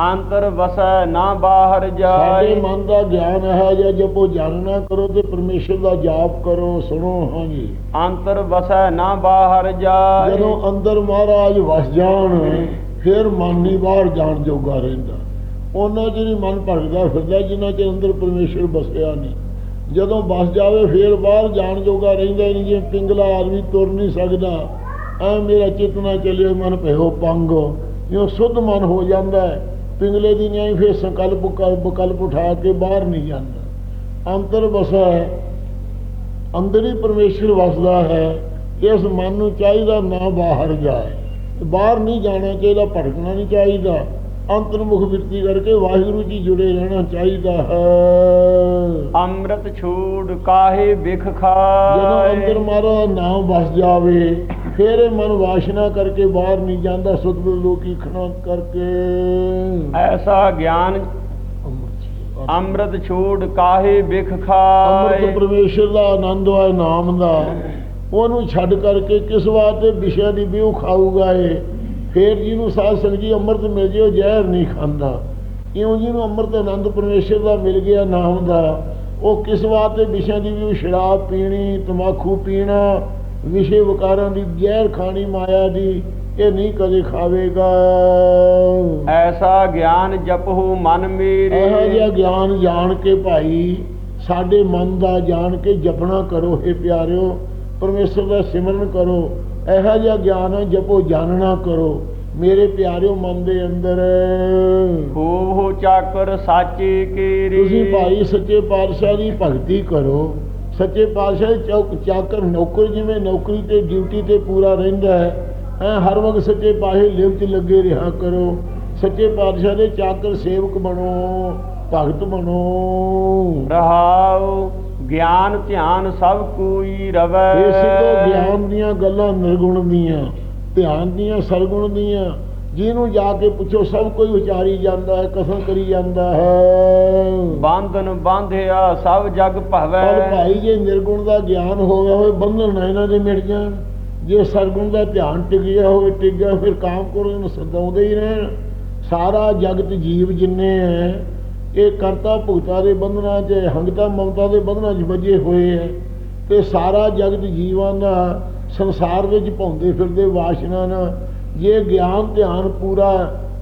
ਅੰਤਰ ਵਸੈ ਨਾ ਬਾਹਰ ਸਾਡੇ ਜਾਏ ਮਨ ਦਾ ਗਿਆਨ ਹੈ ਜਾਂ ਜਪੋ ਜਾਣਨਾ ਕਰੋ ਤੇ ਪਰਮੇਸ਼ਰ ਦਾ ਜਾਪ ਕਰੋ ਸੁਣੋ ਹਾਂਜੀ। ਅੰਤਰ ਵਸੈ ਨਾ ਬਾਹਰ ਜਾਏ। ਜਦੋਂ ਅੰਦਰ ਮਹਾਰਾਜ ਵਸ ਜਾਣ ਫਿਰ ਮਨ ਨਹੀਂ ਬਾਹਰ ਜਾਣ ਜੋਗਾ ਰਹਿੰਦਾ। ਉਹਨਾਂ ਹੀ ਮਨ ਭਟਕਦਾ ਫਿਰਦਾ ਜਿੰਨਾ ਚਿਰ ਅੰਦਰ ਪਰਮੇਸ਼ਰ ਬਸਿਆ ਨਹੀਂ। ਜਦੋਂ ਬਸ ਜਾਵੇ ਫਿਰ ਬਾਹਰ ਜਾਣ ਜੋਗਾ ਰਹਿੰਦਾ ਨਹੀਂ ਜਿਵੇਂ ਪਿੰਗਲਾ ਆਦਮੀ ਤੁਰ ਨਹੀਂ ਸਕਦਾ। ਐ ਮੇਰਾ ਚਿੱਤ ਨਾ ਚੱਲਿਓ ਮਨ ਭਇਓ ਪੰਗ ਜੋ ਸੁੱਧ ਮਨ ਹੋ ਜਾਂਦਾ ਹੈ ਪਿੰਗਲੇ ਦੀ ਨਿਆਈ ਫਿਰ ਸੰਕਲਪ ਕਲਪ ਵਿਕਲਪ ਉਠਾ ਕੇ ਬਾਹਰ ਨਹੀਂ ਜਾਂਦਾ। ਅੰਤਰ ਵਸਾ ਹੈ, ਅੰਦਰ ਹੀ ਪਰਮੇਸ਼ਰ ਵਸਦਾ ਹੈ ਇਸ ਮਨ ਨੂੰ ਚਾਹੀਦਾ ਨਾ ਬਾਹਰ ਜਾਏ। ਬਾਹਰ ਨਹੀਂ ਜਾਣਾ ਚਾਹੀਦਾ, ਭਟਕਣਾ ਨਹੀਂ ਚਾਹੀਦਾ। ਅੰਤਰਮੁਖ ਬਿਰਤੀ ਕਰਕੇ ਵਾਹਿਗੁਰੂ ਜੀ ਜੁੜੇ ਰਹਿਣਾ ਚਾਹੀਦਾ ਹੈ। ਅੰਮ੍ਰਿਤ ਛੋੜ ਕਾਹੇ ਵਿਖ ਜਦੋਂ ਖਾਏ ਅੰਦਰ ਮਾਰਾ ਨਾਮ ਵਸ ਜਾਵੇ ਫਿਰ ਇਹ ਮਨ ਵਾਸ਼ਨਾ ਕਰਕੇ ਬਾਹਰ ਨਹੀਂ ਜਾਂਦਾ ਸੁਧ ਲੋਕੀ ਖਣਾ ਕਰਕੇ। ਐਸਾ ਗਿਆਨ ਅੰਮ੍ਰਿਤ ਛੋੜ ਕਾਹੇ ਵਿਖ ਖਾਏ? ਅੰਮ੍ਰਿਤ ਪਰਮੇਸ਼ਰ ਦਾ ਆਨੰਦ ਹੈ ਨਾਮ ਦਾ। ਉਹਨੂੰ ਛੱਡ ਕਰਕੇ ਕਿਸ ਵਾਸਤੇ ਵਿਸ਼ੇ ਦੀ ਵੀ ਖਾਊਗਾ ਇਹ? ਫੇਰ ਜਿਹਨੂੰ ਸਾਧ ਸੰਗਤ ਜੀ ਅੰਮ੍ਰਿਤ ਮਿਲ ਜੇ ਉਹ ਜ਼ਹਿਰ ਨਹੀਂ ਖਾਂਦਾ। ਇਉਂ ਜਿਹਨੂੰ ਅੰਮ੍ਰਿਤ ਆਨੰਦ ਪਰਮੇਸ਼ਰ ਦਾ ਮਿਲ ਗਿਆ ਨਾਮ ਦਾ ਉਹ ਕਿਸ ਵਾਸਤੇ ਵਿਸ਼ਿਆਂ ਦੀ ਵੀ ਸ਼ਰਾਬ ਪੀਣੀ ਤਮਾਕੂ ਪੀਣਾ ਵਿਸ਼ੇ ਵਿਕਾਰਾਂ ਦੀ ਜ਼ਹਿਰ ਖਾਣੀ ਮਾਇਆ ਦੀ ਇਹ ਨਹੀਂ ਕਦੇ ਖਾਵੇਗਾ। ਐਸਾ ਗਿਆਨ ਜਪਹੁ ਮਨ ਮੇਰੇ। ਇਹੋ ਜਿਹਾ ਗਿਆਨ ਜਾਣ ਕੇ ਭਾਈ ਸਾਡੇ ਮਨ ਦਾ ਜਾਣ ਕੇ ਜਪਣਾ ਕਰੋ ਇਹ ਪਿਆਰਿਓ। ਪਰਮੇਸ਼ਰ ਦਾ ਸਿਮਰਨ ਕਰੋ। ਇਹੋ ਜਿਹਾ ਗਿਆਨ ਹੈ ਜਪੋ ਜਾਣਨਾ ਕਰੋ। ਮੇਰੇ ਪਿਆਰਿਓ ਮਨ ਦੇ ਅੰਦਰ। ਹੋਵ ਚਾਕਰ ਸਾਚੇ ਕੇਰੇ। ਤੁਸੀਂ ਭਾਈ ਸੱਚੇ ਪਾਤਸ਼ਾਹ ਦੀ ਭਗਤੀ ਕਰੋ। ਸੱਚੇ ਪਾਤਸ਼ਾਹ ਚੌਕ ਚਾਕਰ ਨੌਕਰ ਜਿਵੇਂ ਨੌਕਰੀ ਤੇ ਡਿਊਟੀ ਤੇ ਪੂਰਾ ਰਹਿੰਦਾ ਹੈ ਐ ਹਰ ਵਕਤ ਸੱਚੇ ਪਾਤਸ਼ਾਹ ਲਿਵ 'ਚ ਲੱਗੇ ਰਿਹਾ ਕਰੋ। ਸੱਚੇ ਪਾਤਸ਼ਾਹ ਦੇ ਚਾਕਰ ਸੇਵਕ ਬਣੋ ਭਗਤ ਬਣੋ। ਰਹਾਉ ਗਿਆਨ ਧਿਆਨ ਸਭ ਕੋਈ ਰਵੈ। ਇਹ ਸਿੱਧੋ ਗਿਆਨ ਦੀਆਂ ਗੱਲਾਂ ਨਿਰਗੁਣ ਦੀਆਂ ਧਿਆਨ ਦੀਆਂ ਸਰਗੁਣ ਦੀਆਂ। ਜਿਹਨੂੰ ਜਾ ਕੇ ਪੁੱਛੋ ਸਭ ਕੋਈ ਵਿਚਾਰੀ ਜਾਂਦਾ ਹੈ ਕਥਨ ਕਰੀ ਜਾਂਦਾ ਹੈ। ਬੰਧਨ ਬਾਂਧਿਆ ਸਭ ਜਗ ਭਵੈ। ਪਰ ਭਾਈ ਜੇ ਨਿਰਗੁਣ ਦਾ ਗਿਆਨ ਹੋ ਗਿਆ ਹੋਵੇ ਬੰਧਨ ਨਾ ਇਹਨਾਂ ਦੇ ਮਿਟ ਜਾਣ। ਜੇ ਸਰਗੁਣ ਦਾ ਧਿਆਨ ਟਿਕ ਗਿਆ ਹੋਵੇ ਟਿਕ ਗਿਆ ਫਿਰ ਕਾਮ ਕਰੋ ਨੂੰ ਸਦਾਉਂਦੇ ਹੀ ਰਹਿਣ। ਸਾਰਾ ਜਗਤ ਜੀਵ ਜਿੰਨੇ ਹੈ ਇਹ ਕਰਤਾ ਭੁਗਤਾ ਦੇ ਬੰਧਨਾਂ 'ਚ, ਹੰਗਤਾ ਮਮਤਾ ਦੇ ਬੰਧਨਾਂ 'ਚ ਵੱਜੇ ਹੋਏ ਹੈ ਤੇ ਸਾਰਾ ਜਗਤ ਜੀਵਾਂ ਦਾ ਸੰਸਾਰ ਵਿੱਚ ਭੌਂਦੇ ਫਿਰਦੇ ਵਾਸ਼ਨਾ ਨਾਲ। ਜੇ ਗਿਆਨ ਧਿਆਨ ਪੂਰਾ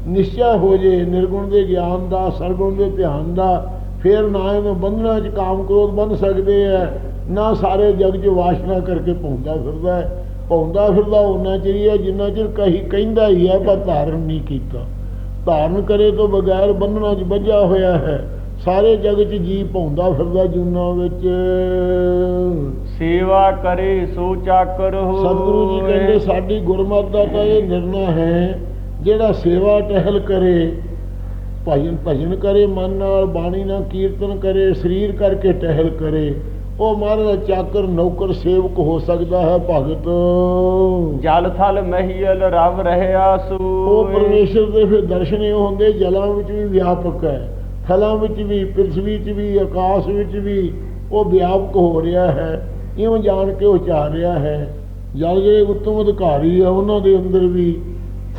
ਨਿਸ਼ਚੈ ਹੋ ਜੇ, ਨਿਰਗੁਣ ਦੇ ਗਿਆਨ ਦਾ, ਸਰਗੁਣ ਦੇ ਧਿਆਨ ਦਾ, ਫਿਰ ਨਾ ਇਹਨਾਂ ਬੰਧਨਾਂ 'ਚ ਕਾਮ ਕ੍ਰੋਧ ਬੰਨ ਸਕਦੇ ਆ, ਨਾ ਸਾਰੇ ਜਗ 'ਚ ਵਾਸ਼ਨਾ ਕਰਕੇ ਭੌਂਦਾ ਫਿਰਦਾ ਹੈ। ਭੌਂਦਾ ਫਿਰਦਾ ਉਹਨਾਂ ਚਿਰ ਹੈ ਜਿੰਨਾ ਚਿਰ ਕਹੀ ਕਹਿੰਦਾ ਹੀ ਹੈ ਪਰ ਧਾਰਨ ਨਹੀਂ ਕੀਤਾ। ਧਾਰਨ ਕਰੇ ਤੋਂ ਬਗੈਰ ਬੰਧਨਾਂ 'ਚ ਬੱਝਾ ਹੋਇਆ ਹੈ। ਸਾਰੇ ਜਗ 'ਚ ਜੀ ਭੌਂਦਾ ਫਿਰਦਾ ਜੁਨਾ ਵਿੱਚ। ਸੇਵਾ ਕਰੇ ਸੋ ਚਾਕਰ ਹੋ ਸਤਿਗੁਰੂ ਜੀ ਕਹਿੰਦੇ ਸਾਡੀ ਗੁਰਮਤਿ ਦਾ ਤਾਂ ਇਹ ਨਿਰਣਾ ਹੈ ਜਿਹੜਾ ਸੇਵਾ ਟਹਿਲ ਕਰੇ ਭਜਨ ਭਜਨ ਕਰੇ ਮਨ ਨਾਲ ਬਾਣੀ ਨਾਲ ਕੀਰਤਨ ਕਰੇ ਸਰੀਰ ਕਰਕੇ ਟਹਿਲ ਕਰੇ। ਉਹ ਮਹਾਰਾਜ ਦਾ ਚਾਕਰ ਨੌਕਰ ਸੇਵਕ ਹੋ ਸਕਦਾ ਹੈ ਭਗਤ। ਜਲ ਥਲ ਮਹੀਲ ਰਵ ਰਹਿਆ ਸੋ ਉਹ ਪਰਮੇਸ਼ਰ ਦੇ ਫਿਰ ਦਰਸ਼ਨ ਇਹ ਹੁੰਦੇ ਜਲਾਂ ਵਿੱਚ ਵੀ ਵਿਆਪਕ ਹੈ ਥਲਾਂ ਵਿੱਚ ਵੀ ਪ੍ਰਿਥਵੀ 'ਚ ਵੀ ਆਕਾਸ਼ ਵਿੱਚ ਵੀ ਉਹ ਵਿਆਪਕ ਹੋ ਰਿਹਾ ਹੈ ਇਉਂ ਜਾਣ ਕੇ ਉਚਾਰ ਰਿਹਾ ਹੈ। ਜਲ ਜਿਹੜੇ ਉੱਤਮ ਅਧਿਕਾਰੀ ਆ ਉਹਨਾਂ ਦੇ ਅੰਦਰ ਵੀ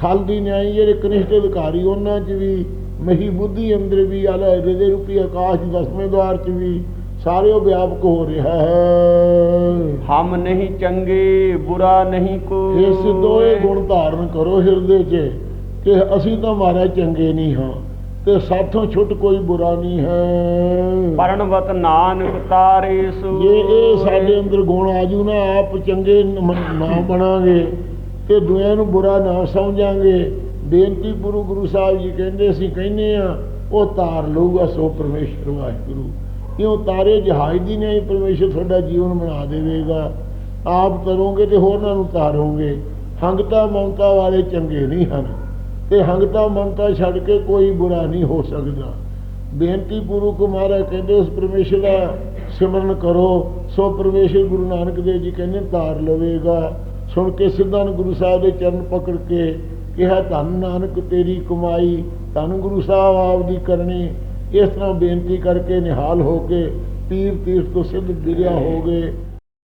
ਥਲ ਦੀ ਨਿਆਈ ਜਿਹੜੇ ਕਨਿਸ਼ਟ ਅਧਿਕਾਰੀ ਉਹਨਾਂ 'ਚ ਵੀ ਮਹੀ ਬੁੱਧੀ ਅੰਦਰ ਵੀ ਆਲਾ ਹਿਰਦੇ ਰੂਪੀ ਆਕਾਸ਼ ਦਸਵੇਂ ਦਵਾਰ 'ਚ ਵੀ ਸਾਰੇ ਉਹ ਵਿਆਪਕ ਹੋ ਰਿਹਾ ਹੈ। ਹਮ ਨਹੀਂ ਚੰਗੇ ਬੁਰਾ ਨਹੀਂ ਕੋ ਇਸ ਦੋਏ ਗੁਣ ਧਾਰਨ ਕਰੋ ਹਿਰਦੇ 'ਚ ਕਿ ਅਸੀਂ ਤਾਂ ਮਾਰੇ ਚੰਗੇ ਨਹੀਂ ਹਾਂ ਤੇ ਸਾਥੋਂ ਛੁੱਟ ਕੋਈ ਬੁਰਾ ਨਹੀਂ ਹੈ। ਪਰਣਵਤ ਨਾਨਕ ਤਾਰੇ ਸੋ। ਜੇ ਇਹ ਸਾਡੇ ਅੰਦਰ ਗੁਣ ਆਜੂ ਨਾ ਆਪ ਚੰਗੇ ਨ- ਬਣਾਂਗੇ ਤੇ ਦੁਨੀਆਂ ਨੂੰ ਬੁਰਾ ਨਾ ਸਮਝਾਂਗੇ। ਬੇਨਤੀ ਗੁਰੂ ਗੁਰੂ ਸਾਹਿਬ ਜੀ ਕਹਿੰਦੇ ਅਸੀਂ ਕਹਿੰਦੇ ਆ ਉਹ ਤਾਰ ਲਊਗਾ ਸੋ ਪਰਮੇਸ਼ਰ ਵਾਹਿਗੁਰੂ। ਕਿਉਂ ਤਾਰੇ ਜਹਾਜ਼ ਦੀ ਨਹੀਂ, ਪਰਮੇਸ਼ਰ ਤੁਹਾਡਾ ਜੀਵਨ ਬਣਾ ਦੇਵੇਗਾ। ਆਪ ਤਰੋਗੇ ਤੇ ਹੋਰਨਾਂ ਨੂੰ ਤਾਰੋਗੇ। ਹੰਗਤਾ ਮਮਤਾ ਵਾਲੇ ਚੰਗੇ ਨਹੀਂ ਹਨ। ਤੇ ਹੰਗਤਾ ਮਮਤਾ ਛੱਡ ਕੇ ਕੋਈ ਬੁਰਾ ਨਹੀਂ ਹੋ ਸਕਦਾ। ਬੇਨਤੀ ਗੁਰੂ ਕੁਮਾਰਾ ਕਹਿੰਦੇ, ਉਸ ਪਰਮੇਸ਼ਰ ਦਾ ਸਿਮਰਨ ਕਰੋ। ਸੋ ਪਰਮੇਸ਼ਰ ਗੁਰੂ ਨਾਨਕ ਦੇਵ ਜੀ ਕਹਿੰਦੇ, ਤਾਰ ਲਵੇਗਾ। ਸੁਣ ਕੇ ਸਿੱਧਾ ਨੂੰ ਗੁਰੂ ਸਾਹਿਬ ਦੇ ਚਰਨ ਪਕੜ ਕੇ ਕਿਹਾ, ਧੰਨ ਨਾਨਕ ਤੇਰੀ ਕਮਾਈ, ਧੰਨ ਗੁਰੂ ਸਾਹਿਬ ਆਪ ਦੀ ਕਰਨੀ। ਇਸ ਤਰ੍ਹਾਂ ਬੇਨਤੀ ਕਰਕੇ ਨਿਹਾਲ ਹੋ ਕੇ ਪੀਰ ਤੀਰਥ ਤੋਂ ਸਿੱਧ ਗਿਰਿਆ ਹੋ ਗਏ।